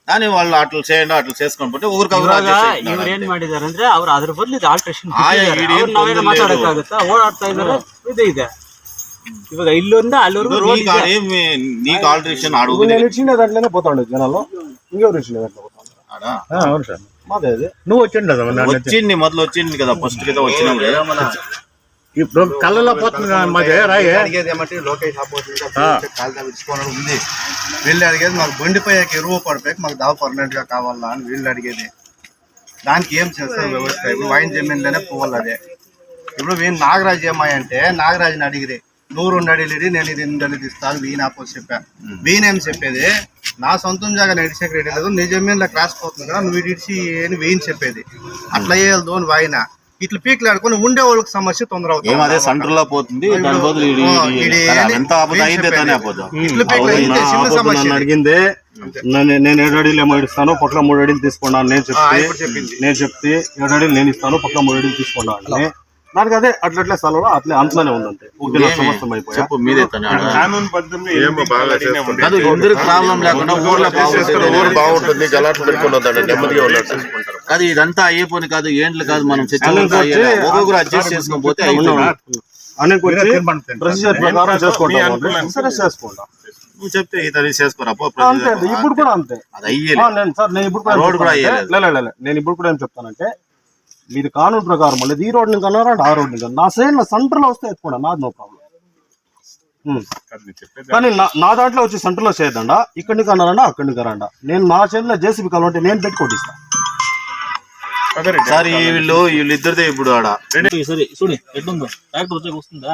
కానీ వాళ్ళు అట్లా చేయండి అట్లా చేసుకొని పోతే ఊరికి ಇವಾಗ ಇವ್ರು ಏನ್ ಮಾಡಿದಾರೆ ಅಂದ್ರೆ ಅವ್ರು ಅದ್ರ ಬದಲು ಇದು ಆಲ್ಟ್ರೇಷನ್ ಆಯಾ ಇಡೀ ನಾವೇನು ತೊಂದ್ರೆ లేదు. ಮಾತಾಡಕ್ಕಾಗುತ್ತಾ ಓಡಾಡ್ತಾ ಇದಾರೆ ಇದು ಇದೆ ಇವಾಗ ಇಲ್ಲಿಂದ ಅಲ್ಲಿವರೆಗೂ ರೋಡ್ నీకు ఆడేమి నీకు ఆల్టరేషన్ అడుగుతుంది ఇచ్చిన దాంట్లోనే పోతాండు జనాలు ఇంకెవరు ఇచ్చిన దాంట్లో ఆడా అవును సార్ మాదే అది నువ్వు వచ్చిండు కదా వచ్చింది మొదలు వచ్చింది కదా ఫస్ట్ కదా వచ్చినాం కదా ఇప్పుడు కళ్ళలో పోతుంది మాది రాయి? అడిగేది ఏమంటే లోకేష్ ఆపోజిట్ ఉంది. వీళ్ళు అడిగేది మాకు బండిపోయాక ఎరువు పడిపోయాక మాకు దావ పర్మనెంట్గా కావాలా అని వీళ్ళు అడిగేది. దానికి ఏం చేస్తారు వ్యవస్థ? ఇప్పుడు వైన్ జమీన్లోనే పోవాలి అదే. ఇప్పుడు వీళ్ళు నాగరాజు ఏమాయి అంటే నాగరాజుని అడిగిరి నువ్వు రెండు అడిగిరి నేను ఇది రెండు అడిగి ఇస్తాను వీని ఆపోజ్ చెప్పా. వీని ఏం చెప్పేది? నా సొంతం జాగా నడిచే రెడీ లేదు నీ జమీన్లో క్రాస్ పోతుంది కదా నువ్వు ఇడిచి అని వీని చెప్పేది. అట్లా వేయదు అని వాయిన. ఇట్లా పీక్లు ఆడుకొని ఉండే వాళ్ళకి సమస్య తొందర అవుతుంది. అదే సెంటర్లో పోతుంది దాని బదులు ఎంత ఆపద. అడిగింది నేను ఏడు అడిలు ఏమో ఇస్తాను పక్కన మూడు అడిలు తీసుకున్నాను నేను చెప్తే నేను చెప్తే ఏడు అడిలు నేను ఇస్తాను పక్కన మూడు అడిలు తీసుకున్నాను నాకు అదే అట్లట్లే స్థలంలో అట్లే అంతలోనే ఉందంతే సంవత్సరం చెప్పు మీదే ప్రాబ్లం లేకుండా ఊర్లో బాగుంటుంది ఇదంతా కాదు ఏంట్లు కాదు మనం ఒక్కొక్కరు అడ్జస్ట్ చేసుకుని పోతే చేసుకుంటాం చెప్తే చేసుకోరా? ఇప్పుడు కూడా అంతే. అది ఇప్పుడు కూడా నేను ఇప్పుడు కూడా ఏం చెప్తానంటే మీది కానూరు ప్రకారం లేదు ఈ రోడ్ నుంచి అన్నారా? ఆ రోడ్ నుంచి. అన్నారా? నా సైడ్ నా సెంటర్లో వస్తే ఎత్తుకోండి నాది నో ప్రాబ్లం. కానీ నా నా దాంట్లో వచ్చి సెంటర్లో చేయదండా ఇక్కడి నుంచి అన్నారండా అక్కడి నుంచి అన్నారండా నేను నా చేతిలో జేసీబీ కావాలంటే నేను పెట్టి కొట్టిస్తా సార్ వీళ్ళు వీళ్ళిద్దరిదే ఇప్పుడు ఆడ. సరే చూడు ఎట్లుందో. ట్రాక్టర్ వచ్చాక వస్తుందా?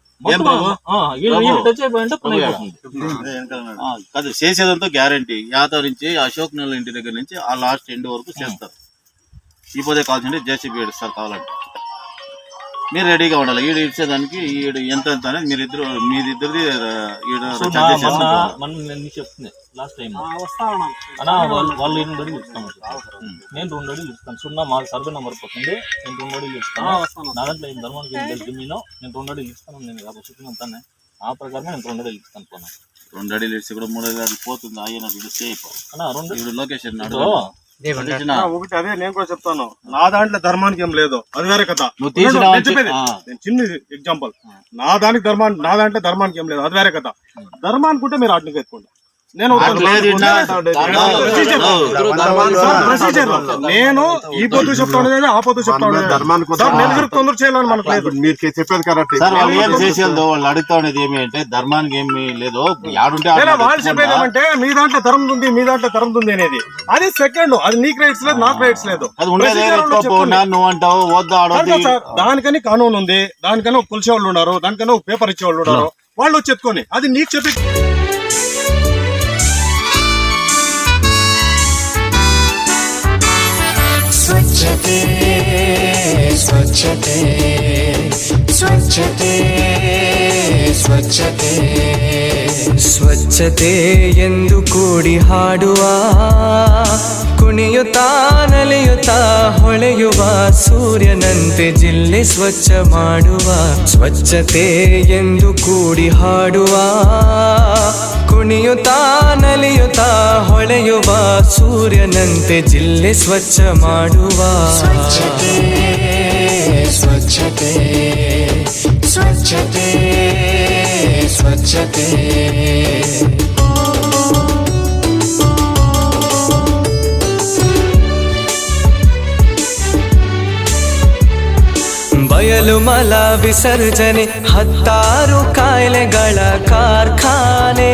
చేసేదంతా గ్యారంటీ యాత నుంచి అశోక్ నెల ఇంటి దగ్గర నుంచి ఆ లాస్ట్ ఎండ్ వరకు చేస్తారు. ఈ పదే కాల్చండి జేసీబీ ఏడుస్తారు కావాలంటే. మీరు రెడీగా ఉండాలి. ఈడు ఇచ్చేదానికి ఈడు ఎంత ఎంత అనేది మీరు ఇద్దరు ఈడు నీకు చెప్తుంది లాస్ట్ టైం అన్నా. వాళ్ళు వాళ్ళు ఎనిమిది అడుగులు ఇస్తాను నేను రెండు అడుగులు ఇస్తాను. సున్నా మా సర్వే నెంబర్ పోతుంది. నేను రెండు అడుగులు ఇస్తాను. నా దాంట్లో ఏం ధర్మానికి తెలుసు మీలో నేను రెండు అడుగులు ఇస్తాను. నేను యాభై చెప్పిన అంతానే ఆ ప్రకారం నేను రెండు అడుగులు ఇస్తాను పోనా. రెండు అడిలు ఇస్తే కూడా మూడు అడిలు పోతుంది. వీడు సేఫ్ అయిపోవాలి అన్నా రెండు ఈడు లొకేషన్ ఒకటి అదే నేను కూడా చెప్తాను. నా దాంట్లో ధర్మానికి ఏం లేదు. అది వేరే కథ. నేను చిన్న ఎగ్జాంపుల్ నా దానికి ధర్మానికి నా దాంట్లో ధర్మానికి ఏం లేదు. అది వేరే కథ. ధర్మానికి ఉంటే మీరు ఆటనికి ఎత్తుకోండి. నేను ఈ పొద్దు చెప్తా ఉండేది ఆ పొద్దు చెప్తా ఉండేది. సార్ నేను తొందర చేయాలని మనకు లేదు. మీరు చెప్పేది కరెక్ట్. వాళ్ళు చేసేది వాళ్ళు అడుగుతా ఉండేది ఏమి అంటే ధర్మానికి ఏమి లేదు వాళ్ళు. చెప్పేది ఏమంటే మీ దాంట్లో ధర్మం ఉంది మీ దాంట్లో ధర్మం ఉంది అనేది. అది సెకండ్ అది నీకు రైట్స్ లేదు నాకు రైట్స్ లేదు. అది ఉండేది నువ్వు అంటావు వద్దు దానికని కానూన్ ఉంది దానికని ఒక కొలిసే వాళ్ళు ఉన్నారు దానికని ఒక పేపర్ ఇచ్చే వాళ్ళు ఉన్నారు వాళ్ళు వచ్చి ఎత్తుకొని అది నీకు చెప్పి ಸ್ವಚ್ಛತೆ ಸ್ವಚ್ಛತೆ ಸ್ವಚ್ಛತೆ ಸ್ವಚ್ಛತೆ. ಸ್ವಚ್ಛತೆ ಎಂದು ಕೂಡಿ ಹಾಡುವ ಕುಣಿಯುತ್ತಾ ನಲಿಯುತ್ತಾ ಹೊಳೆಯುವ ಸೂರ್ಯನಂತೆ ಜಿಲ್ಲೆ ಸ್ವಚ್ಛ ಮಾಡುವ ಸ್ವಚ್ಛತೆ ಎಂದು ಕೂಡಿ ಹಾಡುವ ಕುಣಿಯುತ್ತಾ ನಲಿಯುತ್ತಾ ಹೊಳೆಯುವ ಸೂರ್ಯನಂತೆ ಜಿಲ್ಲೆ ಸ್ವಚ್ಛ ಮಾಡುವ. ಸ್ವಚ್ಛತೆ ಸ್ವಚ್ಛತೆ. ಸ್ವಚ್ಛತೆ ಸ್ವಚ್ಛತೆ ಬಯಲು ಮಲ ವಿಸರ್ಜನೆ, ಹತ್ತಾರು ಕಾಯಿಲೆಗಳ ಕಾರ್ಖಾನೆ.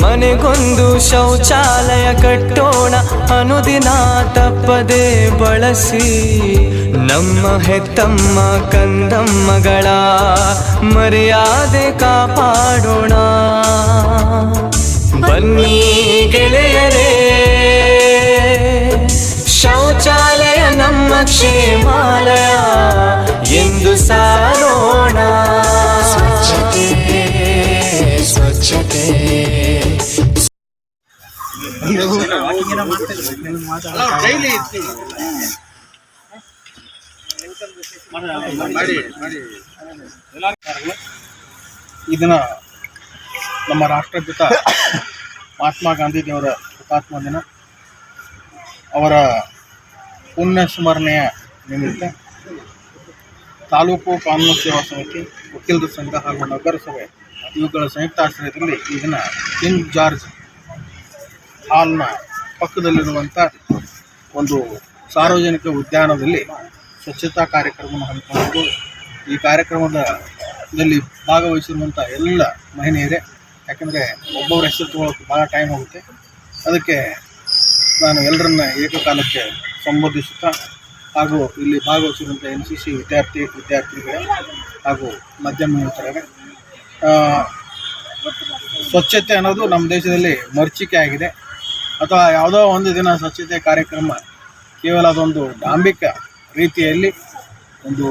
ಮನೆಗೊಂದು ಶೌಚಾಲಯ ಕಟ್ಟೋಣ, ಅನುದಿನ ತಪ್ಪದೆ ಬಳಸಿ. ನಮ್ಮ ಹೆತ್ತಮ್ಮ ಕಂದಮ್ಮಗಳ ಮರ್ಯಾದೆ ಕಾಪಾಡೋಣ. ಬನ್ನಿ ಗೆಳೆಯರೇ, ಶೌಚಾಲಯ ನಮ್ಮ ಕ್ಷೇಮಾಲಯ ಎಂದು ಸಾರೋಣ. ಸ್ವಚ್ಛತೆ ಸ್ವಚ್ಛತೆ. ಇದನ್ನ ದಿನ ನಮ್ಮ ರಾಷ್ಟ್ರಪಿತ ಮಹಾತ್ಮ ಗಾಂಧೀಜಿಯವರ ಹುತಾತ್ಮ ದಿನ. ಅವರ ಪುಣ್ಯ ಸ್ಮರಣೆಯ ನಿಮಿತ್ತ ತಾಲೂಕು ಕಾನೂನು ಸೇವಾ ಸಮಿತಿ ವಕೀಲರ ಸಂಘ ಹಾಗೂ ನಗರಸಭೆ ಇವುಗಳ ಸಂಯುಕ್ತ ಆಶ್ರಯದಲ್ಲಿ ಈ ದಿನ ಕಿಂಗ್ ಜಾರ್ಜ್ ಹಾಲ್ನ ಪಕ್ಕದಲ್ಲಿರುವಂಥ ಒಂದು ಸಾರ್ವಜನಿಕ ಉದ್ಯಾನದಲ್ಲಿ ಸ್ವಚ್ಛತಾ ಕಾರ್ಯಕ್ರಮವನ್ನು ಹಮ್ಮಿಕೊಂಡಿದ್ದು, ಈ ಕಾರ್ಯಕ್ರಮದಲ್ಲಿ ಭಾಗವಹಿಸಿರುವಂಥ ಎಲ್ಲ ಮಹಿಳೆಯರೇ, ಯಾಕೆಂದರೆ ಒಬ್ಬೊಬ್ಬರ ಹೆಸರು ತಗೊಳ್ಳೋಕೆ ಭಾಳ ಟೈಮ್ ಹೋಗುತ್ತೆ. ಅದಕ್ಕೆ ನಾನು ಎಲ್ಲರನ್ನ ಏಕಕಾಲಕ್ಕೆ ಸಂಬೋಧಿಸುತ್ತಾ ಹಾಗೂ ಇಲ್ಲಿ ಭಾಗವಹಿಸಿದಂಥ ಎನ್ ಸಿ ಸಿ ವಿದ್ಯಾರ್ಥಿ ವಿದ್ಯಾರ್ಥಿಗಳೇ ಹಾಗೂ ಮಧ್ಯಮ ಮಿತ್ರರೇ ಸ್ವಚ್ಛತೆ ಅನ್ನೋದು ನಮ್ಮ ದೇಶದಲ್ಲಿ ಮರ್ಚಿಕೆ ಆಗಿದೆ. ಅಥವಾ ಯಾವುದೋ ಒಂದು ದಿನ ಸ್ವಚ್ಛತೆ ಕಾರ್ಯಕ್ರಮ ಕೇವಲ ಅದೊಂದು ಡಾಂಬಿಕ ರೀತಿಯಲ್ಲಿ ಒಂದು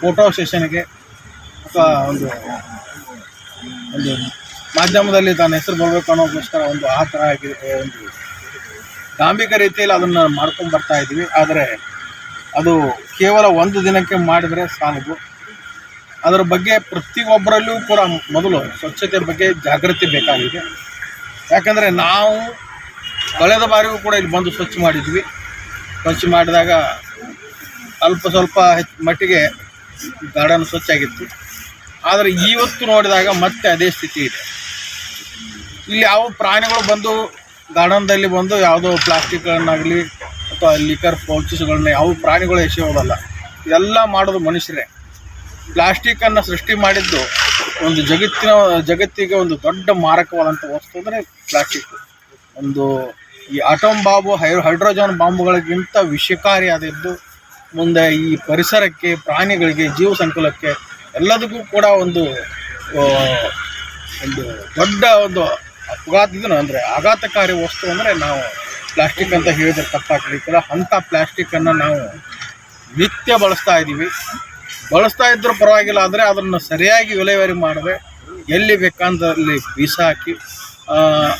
ಫೋಟೋ ಸೆಷನ್ಗೆ ಅಥವಾ ಒಂದು ಒಂದು ಮಾಧ್ಯಮದಲ್ಲಿ ತನ್ನ ಹೆಸರು ಬರಬೇಕು ಅನ್ನೋದಕ್ಕೋಸ್ಕರ ಒಂದು ಆ ಥರ ಆಗಿದೆ, ಒಂದು ಡಾಂಬಿಕ ರೀತಿಯಲ್ಲಿ ಅದನ್ನು ಮಾಡ್ಕೊಂಡು ಬರ್ತಾ ಇದ್ವಿ ಆದರೆ ಅದು ಕೇವಲ ಒಂದು ದಿನಕ್ಕೆ ಮಾಡಿದರೆ ಸಾಲದು. ಅದರ ಬಗ್ಗೆ ಪ್ರತಿಯೊಬ್ಬರಲ್ಲೂ ಕೂಡ ಮೊದಲು ಸ್ವಚ್ಛತೆ ಬಗ್ಗೆ ಜಾಗೃತಿ ಬೇಕಾಗಿದೆ. ಯಾಕಂದರೆ ನಾವು ಕಳೆದ ಬಾರಿಗೂ ಕೂಡ ಇಲ್ಲಿ ಬಂದು ಸ್ವಚ್ಛ ಮಾಡಿದ್ವಿ. ಸ್ವಚ್ಛ ಮಾಡಿದಾಗ ಅಲ್ಪ ಸ್ವಲ್ಪ ಹೆಚ್ಚು ಮಟ್ಟಿಗೆ ಗಾರ್ಡನ್ ಸ್ವಚ್ಛಾಗಿತ್ತು ಆದರೆ ಇವತ್ತು ನೋಡಿದಾಗ ಮತ್ತೆ ಅದೇ ಸ್ಥಿತಿ ಇದೆ. ಇಲ್ಲಿ ಯಾವ ಪ್ರಾಣಿಗಳು ಬಂದು ಗಾರ್ಡನ್ದಲ್ಲಿ ಬಂದು ಯಾವುದೋ ಪ್ಲಾಸ್ಟಿಕ್ಗಳನ್ನಾಗಲಿ ಅಥವಾ ಲಿಕರ್ ಪೌಚಸ್ಗಳನ್ನ ಯಾವ ಪ್ರಾಣಿಗಳು ಎಸೆಯೋದಲ್ಲ. ಇದೆಲ್ಲ ಮಾಡೋದು ಮನುಷ್ಯರೇ. ಪ್ಲಾಸ್ಟಿಕ್ಕನ್ನು ಸೃಷ್ಟಿ ಮಾಡಿದ್ದು ಒಂದು ಜಗತ್ತಿನ, ಜಗತ್ತಿಗೆ ಒಂದು ದೊಡ್ಡ ಮಾರಕವಾದಂಥ ವಸ್ತು ಅಂದರೆ ಪ್ಲಾಸ್ಟಿಕ್. ಒಂದು ಈ ಆಟೋಮ್ ಬಾಂಬು ಹೈ ಹೈಡ್ರೋಜನ್ ಬಾಂಬುಗಳಿಗಿಂತ ವಿಷಕಾರಿಯಾದದ್ದು ಮುಂದೆ ಈ ಪರಿಸರಕ್ಕೆ, ಪ್ರಾಣಿಗಳಿಗೆ, ಜೀವ ಸಂಕುಲಕ್ಕೆ ಎಲ್ಲದಕ್ಕೂ ಕೂಡ ಒಂದು ಒಂದು ದೊಡ್ಡ ಒಂದು ಅಪಘಾತ ಅಂದರೆ ಆಘಾತಕಾರಿ ವಸ್ತು ಅಂದರೆ ನಾವು ಪ್ಲಾಸ್ಟಿಕ್ ಅಂತ ಹೇಳಿದ್ರೆ ತಪ್ಪಾಗ್ಲಿಕ್ಕಿಲ್ಲ ಅಂಥ ಪ್ಲಾಸ್ಟಿಕ್ಕನ್ನು ನಾವು ನಿತ್ಯ ಬಳಸ್ತಾ ಇದ್ದೀವಿ. ಬಳಸ್ತಾ ಇದ್ದರೂ ಪರವಾಗಿಲ್ಲ, ಆದರೆ ಅದನ್ನು ಸರಿಯಾಗಿ ವಿಲೇವಾರಿ ಮಾಡದೆ ಎಲ್ಲಿ ಬೇಕಂದಲ್ಲಿ ಬೀಸಾಕಿ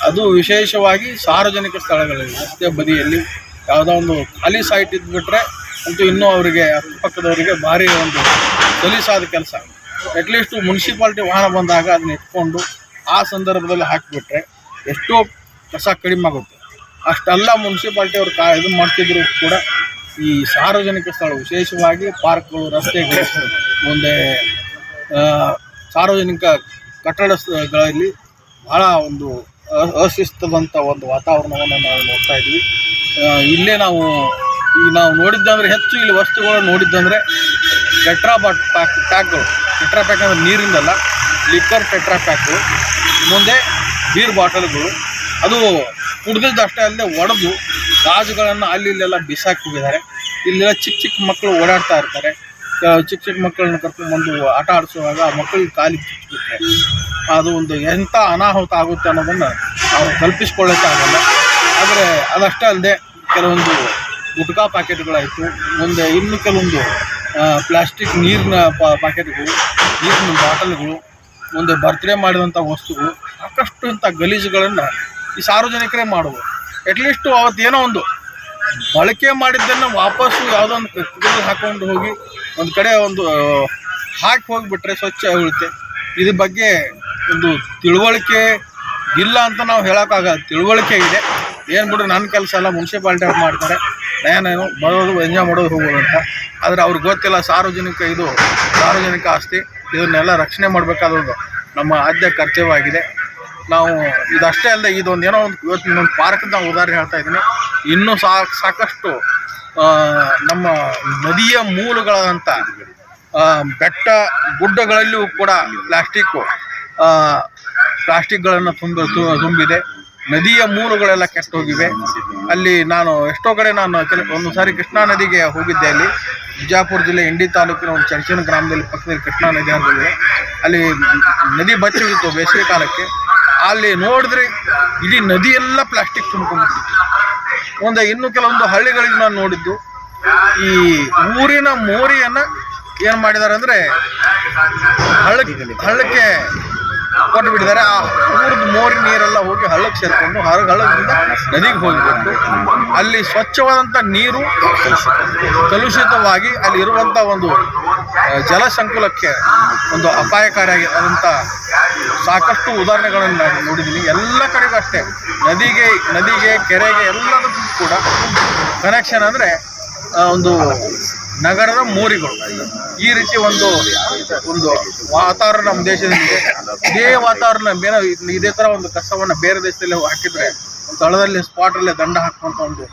ಅದು ವಿಶೇಷವಾಗಿ ಸಾರ್ವಜನಿಕ ಸ್ಥಳಗಳಲ್ಲಿ, ರಸ್ತೆ ಬದಿಯಲ್ಲಿ ಯಾವುದೋ ಒಂದು ಖಾಲಿ ಸೈಟ್ ಇದ್ಬಿಟ್ರೆ ಅಂತೂ ಇನ್ನೂ ಅವರಿಗೆ ಅಕ್ಕಪಕ್ಕದವರಿಗೆ ಭಾರಿ ಒಂದು ಸಲೀಸಾದ ಕೆಲಸ. ಅಟ್ಲೀಸ್ಟು ಮುನ್ಸಿಪಾಲ್ಟಿ ವಾಹನ ಬಂದಾಗ ಅದನ್ನ ಇಟ್ಕೊಂಡು ಆ ಸಂದರ್ಭದಲ್ಲಿ ಹಾಕಿಬಿಟ್ರೆ ಎಷ್ಟೋ ಕಸ ಕಡಿಮೆ ಆಗುತ್ತೆ. ಅಷ್ಟೆಲ್ಲ ಮುನ್ಸಿಪಾಲ್ಟಿ ಅವರು ಕಾ ಇದು ಮಾಡ್ತಿದ್ರು ಕೂಡ ಈ ಸಾರ್ವಜನಿಕ ಸ್ಥಳ, ವಿಶೇಷವಾಗಿ ಪಾರ್ಕ್ಗಳು, ರಸ್ತೆಗಳು, ಮುಂದೆ ಸಾರ್ವಜನಿಕ ಕಟ್ಟಡಗಳಲ್ಲಿ ಬಹಳ ಒಂದು ಅಶಿಸ್ತದಂಥ ಒಂದು ವಾತಾವರಣವನ್ನು ನಾವು ನೋಡ್ತಾ ಇದ್ವಿ. ಇಲ್ಲೇ ನಾವು ಈಗ ನಾವು ನೋಡಿದ್ದಂದ್ರೆ ಹೆಚ್ಚು ಇಲ್ಲಿ ವಸ್ತುಗಳು ನೋಡಿದ್ದಂದರೆ ಟೆಟ್ರಾ ಬಾಟ್ ಪ್ಯಾಕ್ ಪ್ಯಾಕ್ಗಳು ಟೆಟ್ರಾ ಪ್ಯಾಕ್ ಅಂದರೆ ನೀರಿಂದಲ್ಲ ಲಿಕ್ಕರ್ ಟೆಟ್ರಾ ಪ್ಯಾಕು ಮುಂದೆ ಬೀರ್ ಬಾಟಲ್ಗಳು ಅದು ಕುಡ್ದಿದ್ದು ಅಷ್ಟೇ ಅಲ್ಲದೆ ಒಡೆದು ಗಾಜುಗಳನ್ನು ಅಲ್ಲಿ ಇಲ್ಲೆಲ್ಲ ಬಿಸಾಕಿ ಇಲ್ಲೆಲ್ಲ ಚಿಕ್ಕ ಚಿಕ್ಕ ಮಕ್ಕಳು ಓಡಾಡ್ತಾ ಇರ್ತಾರೆ. ಚಿಕ್ಕ ಚಿಕ್ಕ ಮಕ್ಕಳನ್ನ ಕರ್ಕೊಂಡ್ಬಂದು ಆಟ ಆಡಿಸುವಾಗ ಆ ಮಕ್ಕಳಿಗೆ ಕಾಲಿಗೆ ಚಿಕ್ಕಬಿಟ್ರೆ ಅದು ಒಂದು ಎಂಥ ಅನಾಹುತ ಆಗುತ್ತೆ ಅನ್ನೋದನ್ನು ನಾವು ಕಲ್ಪಿಸ್ಕೊಳ್ಳೋಕ್ಕಾಗಲ್ಲ ಆದರೆ ಅದಷ್ಟೇ ಅಲ್ಲದೆ ಕೆಲವೊಂದು ಗುಟ್ಕಾ ಪ್ಯಾಕೆಟ್ಗಳಾಯಿತು ಮುಂದೆ ಇನ್ನು ಕೆಲವೊಂದು ಪ್ಲಾಸ್ಟಿಕ್ ನೀರಿನ ಪ್ಯಾಕೆಟ್ಗಳು ನೀರಿನ ಬಾಟಲ್ಗಳು ಮುಂದೆ ಬರ್ತ್ಡೇ ಮಾಡಿದಂಥ ವಸ್ತುಗಳು ಸಾಕಷ್ಟು ಇಂಥ ಗಲೀಜುಗಳನ್ನು ಈ ಸಾರ್ವಜನಿಕರೇ ಮಾಡುವು. ಅಟ್ಲೀಸ್ಟು ಅವತ್ತು ಏನೋ ಒಂದು ಬಳಕೆ ಮಾಡಿದ್ದನ್ನು ವಾಪಸ್ಸು ಯಾವುದೋ ಒಂದು ಹಾಕೊಂಡು ಹೋಗಿ ಒಂದು ಕಡೆ ಒಂದು ಹಾಕಿ ಹೋಗಿಬಿಟ್ರೆ ಸ್ವಚ್ಛ ಉಳಿತೆ ಇದ್ರ ಬಗ್ಗೆ ಒಂದು ತಿಳುವಳಿಕೆ ಇಲ್ಲ ಅಂತ ನಾವು ಹೇಳೋಕ್ಕಾಗಲ್ಲ. ತಿಳುವಳಿಕೆ ಇದೆ. ಏನು ಬಿಡ್ರಿ ನನ್ನ ಕೆಲಸ ಎಲ್ಲ ಮುನ್ಸಿಪಾಲ್ಟಿ ಅವ್ರು ಮಾಡ್ತಾರೆ. ನಾನೇನು ಬರೋದು ಎಂಜಾಯ್ ಮಾಡೋದು ಹೋಗೋದು ಅಂತ. ಆದರೆ ಅವ್ರಿಗೆ ಗೊತ್ತಿಲ್ಲ ಸಾರ್ವಜನಿಕ ಇದು, ಸಾರ್ವಜನಿಕ ಆಸ್ತಿ, ಇದನ್ನೆಲ್ಲ ರಕ್ಷಣೆ ಮಾಡಬೇಕಾದದ್ದು ನಮ್ಮ ಆದ್ಯ ಕರ್ತವ್ಯವಾಗಿದೆ. ನಾವು ಇದಷ್ಟೇ ಅಲ್ಲದೆ ಇದೊಂದು ಏನೋ ಒಂದು ಇವತ್ತು ಒಂದು ಪಾರ್ಕ್ ನಾವು ಉದಾಹರಣೆ ಹೇಳ್ತಾ ಇದ್ದೀನಿ. ಇನ್ನೂ ಸಾಕಷ್ಟು ನಮ್ಮ ನದಿಯ ಮೂಲಗಳಾದಂಥ ಬೆಟ್ಟ ಗುಡ್ಡಗಳಲ್ಲಿಯೂ ಕೂಡ ಪ್ಲಾಸ್ಟಿಕ್ಕು ಪ್ಲಾಸ್ಟಿಕ್ಗಳನ್ನು ತುಂಬ ತುಂಬಿದೆ. ನದಿಯ ಮೂಲಗಳೆಲ್ಲ ಕೆಟ್ಟು ಹೋಗಿವೆ ಅಲ್ಲಿ ನಾನು ಎಷ್ಟೋ ಕಡೆ ನಾನು ಕೆಲ, ಒಂದು ಸಾರಿ ಕೃಷ್ಣಾ ನದಿಗೆ ಹೋಗಿದ್ದೆ ಅಲ್ಲಿ. ಬಿಜಾಪುರ ಜಿಲ್ಲೆ ಇಂಡಿ ತಾಲೂಕಿನ ಒಂದು ಚರ್ಚಿನ ಗ್ರಾಮದಲ್ಲಿ ಪಕ್ಕದಲ್ಲಿ ಕೃಷ್ಣಾ ನದಿ ಅಲ್ಲಿ ನದಿ ಬಚ್ಚಿತ್ತು ಬೇಸಿಗೆ ಕಾಲಕ್ಕೆ. ಅಲ್ಲಿ ನೋಡಿದ್ರೆ ಇಡೀ ನದಿಯೆಲ್ಲ ಪ್ಲಾಸ್ಟಿಕ್ ತುಂಬಿಕೊಂಡು ಒಂದು ಇನ್ನು ಕೆಲವೊಂದು ಹಳ್ಳಿಗಳಿಗೆ ನಾನು ನೋಡಿದ್ದು, ಈ ಊರಿನ ಮೋರಿಯನ್ನು ಏನು ಮಾಡಿದ್ದಾರೆ ಅಂದರೆ ಹಳ್ಳಕ್ಕೆ ಹಳ್ಳಕ್ಕೆ ಕೊಟ್ಟು ಬಿಟ್ಟಿದ್ದಾರೆ ಆ ಊರದ ಮೋರಿ ನೀರೆಲ್ಲ ಹೋಗಿ ಹಳ್ಳಕ್ಕೆ ಸೇರ್ಕೊಂಡು ಹೊರ ಹಳ್ಳದಿಂದ ನದಿಗೆ ಹೋಗಿಬಿಟ್ಟು ಅಲ್ಲಿ ಸ್ವಚ್ಛವಾದಂಥ ನೀರು ಕಲುಷಿತವಾಗಿ ಅಲ್ಲಿ ಇರುವಂಥ ಒಂದು ಜಲ ಸಂಕುಲಕ್ಕೆ ಒಂದು ಅಪಾಯಕಾರಿಯಾದಂಥ ಸಾಕಷ್ಟು ಉದಾಹರಣೆಗಳನ್ನು ನಾನು ನೋಡಿದ್ದೀನಿ. ಎಲ್ಲ ಕಡೆಗೂ ಅಷ್ಟೇ. ನದಿಗೆ ನದಿಗೆ, ಕೆರೆಗೆ ಎಲ್ಲದಕ್ಕೂ ಕೂಡ ಕನೆಕ್ಷನ್ ಅಂದರೆ ಒಂದು ನಗರದ ಮೋರಿಗಳು. ಈ ರೀತಿ ಒಂದು ಒಂದು ವಾತಾವರಣ ನಮ್ಮ ದೇಶದಲ್ಲಿ ಇದೆ. ವಾತಾವರಣ ಬೇರೆ ಇದೇ ಥರ ಒಂದು ಕಸವನ್ನು ಬೇರೆ ದೇಶದಲ್ಲಿ ಹಾಕಿದರೆ ಸ್ಥಳದಲ್ಲಿ ಸ್ಪಾಟಲ್ಲೇ ದಂಡ ಹಾಕುವಂಥ ಒಂದು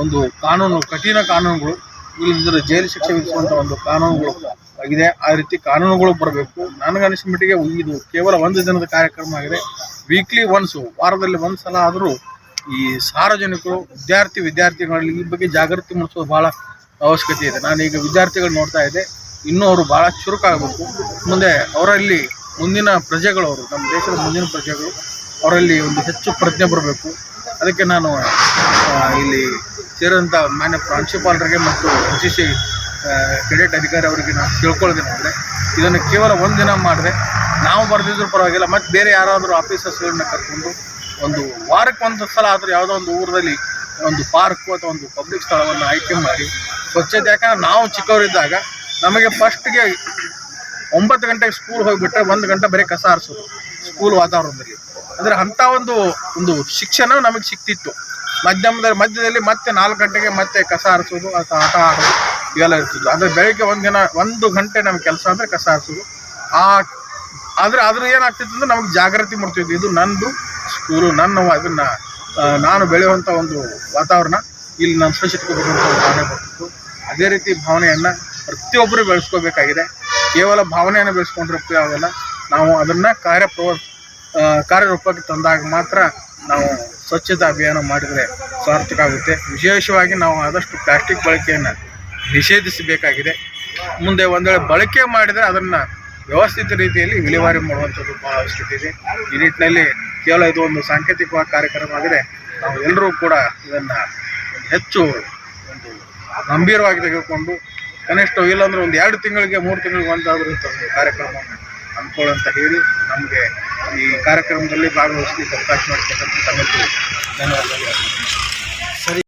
ಒಂದು ಕಾನೂನು, ಕಠಿಣ ಕಾನೂನುಗಳು ಇಲ್ಲದಿದ್ದರೆ ಜೈಲು ಶಿಕ್ಷೆ ವಿಧಿಸುವಂಥ ಒಂದು ಕಾನೂನುಗಳು ಆಗಿದೆ. ಆ ರೀತಿ ಕಾನೂನುಗಳು ಬರಬೇಕು. ನನಗನಿಸಿದ ಮಟ್ಟಿಗೆ ಇದು ಕೇವಲ ಒಂದು ದಿನದ ಕಾರ್ಯಕ್ರಮ ಆಗಿದೆ. ವೀಕ್ಲಿ ಒನ್ಸು ವಾರದಲ್ಲಿ ಒಂದು ಸಲ ಆದರೂ ಈ ಸಾರ್ವಜನಿಕರು, ವಿದ್ಯಾರ್ಥಿ, ವಿದ್ಯಾರ್ಥಿಗಳಲ್ಲಿ ಈ ಬಗ್ಗೆ ಜಾಗೃತಿ ಮೂಡಿಸೋದು ಭಾಳ ಅವಶ್ಯಕತೆ ಇದೆ. ನಾನು ಈಗ ವಿದ್ಯಾರ್ಥಿಗಳು ನೋಡ್ತಾ ಇದ್ದೆ ಇನ್ನೂ ಅವರು ಭಾಳ ಚುರುಕಾಗಬೇಕು. ಮುಂದೆ ಅವರಲ್ಲಿ ಮುಂದಿನ ಪ್ರಜೆಗಳು ಅವರು, ನಮ್ಮ ದೇಶದ ಮುಂದಿನ ಪ್ರಜೆಗಳು, ಅವರಲ್ಲಿ ಒಂದು ಹೆಚ್ಚು ಪ್ರಜ್ಞೆ ಬರಬೇಕು. ಅದಕ್ಕೆ ನಾನು ಇಲ್ಲಿ ಸೇರಿದಂಥ ಮಾನ್ಯ ಪ್ರಾಂಶುಪಾಲರಿಗೆ ಮತ್ತು ಎನ್ ಸಿ ಸಿ ಕೆಡೆಟ್ ಅಧಿಕಾರಿ ಅವರಿಗೆ ನಾನು ತಿಳ್ಕೊಳ್ಳೋದೇನೆಂದರೆ ಇದನ್ನು ಕೇವಲ ಒಂದು ದಿನ ಮಾಡಿದೆ ನಾವು ಬರೆದಿದ್ರು ಪರವಾಗಿಲ್ಲ, ಮತ್ತು ಬೇರೆ ಯಾರಾದರೂ ಆಫೀಸರ್ಸ್ಗಳನ್ನ ಕರ್ಕೊಂಡು ಒಂದು ವಾರಕ್ಕೆ ಒಂದು ಸಲ ಆದರೂ ಯಾವುದೋ ಒಂದು ಊರಲ್ಲಿ ಒಂದು ಪಾರ್ಕು ಅಥವಾ ಒಂದು ಪಬ್ಲಿಕ್ ಸ್ಥಳವನ್ನು ಆಯ್ಕೆ ಮಾಡಿ ಸ್ವಚ್ಛತೆ. ಯಾಕಂದ್ರೆ ನಾವು ಚಿಕ್ಕವರಿದ್ದಾಗ ನಮಗೆ ಫಸ್ಟ್ಗೆ ಒಂಬತ್ತು ಗಂಟೆಗೆ ಸ್ಕೂಲ್ ಹೋಗಿಬಿಟ್ರೆ ಒಂದು ಗಂಟೆ ಬರೀ ಕಸ ಆರಿಸೋದು, ಸ್ಕೂಲ್ ವಾತಾವರಣದಲ್ಲಿ ಅಂದರೆ ಅಂಥ ಒಂದು ಒಂದು ಶಿಕ್ಷಣ ನಮಗೆ ಸಿಕ್ತಿತ್ತು. ಮಧ್ಯಮದಲ್ಲಿ, ಮಧ್ಯದಲ್ಲಿ ಮತ್ತೆ ನಾಲ್ಕು ಗಂಟೆಗೆ ಮತ್ತೆ ಕಸ ಆರಿಸೋದು ಅಥವಾ ಆಟ ಆಡೋದು, ಇವೆಲ್ಲ ಇರ್ತಿತ್ತು ಅಂದರೆ ಬೆಳಗ್ಗೆ ಒಂದು ದಿನ, ಒಂದು ಗಂಟೆ ನಮ್ಮ ಕೆಲಸ ಅಂದರೆ ಕಸ ಆರಿಸೋದು. ಆ, ಆದರೆ ಅದ್ರ ಏನಾಗ್ತಿತ್ತು ಅಂದ್ರೆ ನಮಗೆ ಜಾಗೃತಿ ಮಾಡ್ತಿದ್ವಿ ಇದು ನಂದು ಸ್ಕೂಲು ನನ್ನ ಅದನ್ನ ನಾನು ಬೆಳೆಯುವಂಥ ಒಂದು ವಾತಾವರಣ ಇಲ್ಲಿ ನಮ್ಮ ಸ್ವಚ್ಛತೆ ಒಂದು ಭಾವನೆ ಬರ್ತಿತ್ತು. ಅದೇ ರೀತಿ ಭಾವನೆಯನ್ನು ಪ್ರತಿಯೊಬ್ಬರು ಬೆಳೆಸ್ಕೋಬೇಕಾಗಿದೆ. ಕೇವಲ ಭಾವನೆಯನ್ನು ಬೆಳೆಸ್ಕೊಂಡ್ರೆ ಉಪಯೋಗ ಆಗಲ್ಲ. ನಾವು ಅದನ್ನು ಕಾರ್ಯಪ್ರವ ಕಾರ್ಯರೂಪಕ್ಕೆ ತಂದಾಗ ಮಾತ್ರ ನಾವು ಸ್ವಚ್ಛತಾ ಅಭಿಯಾನ ಮಾಡಿದರೆ ಸಾರ್ಥಕ ಆಗುತ್ತೆ. ವಿಶೇಷವಾಗಿ ನಾವು ಆದಷ್ಟು ಪ್ಲಾಸ್ಟಿಕ್ ಬಳಕೆಯನ್ನು ನಿಷೇಧಿಸಬೇಕಾಗಿದೆ. ಮುಂದೆ ಒಂದು ಬಳಕೆ ಮಾಡಿದರೆ ಅದನ್ನು ವ್ಯವಸ್ಥಿತ ರೀತಿಯಲ್ಲಿ ವಿಲೇವಾರಿ ಮಾಡುವಂಥದ್ದು ಭಾಳ ಅವಶ್ಯಕತೆ ಇದೆ. ಈ ನಿಟ್ಟಿನಲ್ಲಿ ಕೇವಲ ಇದು ಒಂದು ಸಾಂಕೇತಿಕವಾದ ಕಾರ್ಯಕ್ರಮ ಆಗಿದೆ. ನಾವು ಎಲ್ಲರೂ ಕೂಡ ಇದನ್ನು ಹೆಚ್ಚು ಒಂದು ಗಂಭೀರವಾಗಿ ತೆಗೆದುಕೊಂಡು ಕನಿಷ್ಠ ಇಲ್ಲಾಂದ್ರೆ ಒಂದು ಎರಡು ತಿಂಗಳಿಗೆ, ಮೂರು ತಿಂಗಳಿಗೆ ಒಂದಾದರೂ ಒಂದು ಕಾರ್ಯಕ್ರಮವನ್ನು ಅಂತ ಹೇಳಿ ನಮಗೆ ಈ ಕಾರ್ಯಕ್ರಮದಲ್ಲಿ ಭಾಗವಹಿಸಲಿಕ್ಕೆ ಅವಕಾಶ ಮಾಡಿಕೊಟ್ಟಂತ ಸಂಗತಿ ಧನ್ಯವಾದ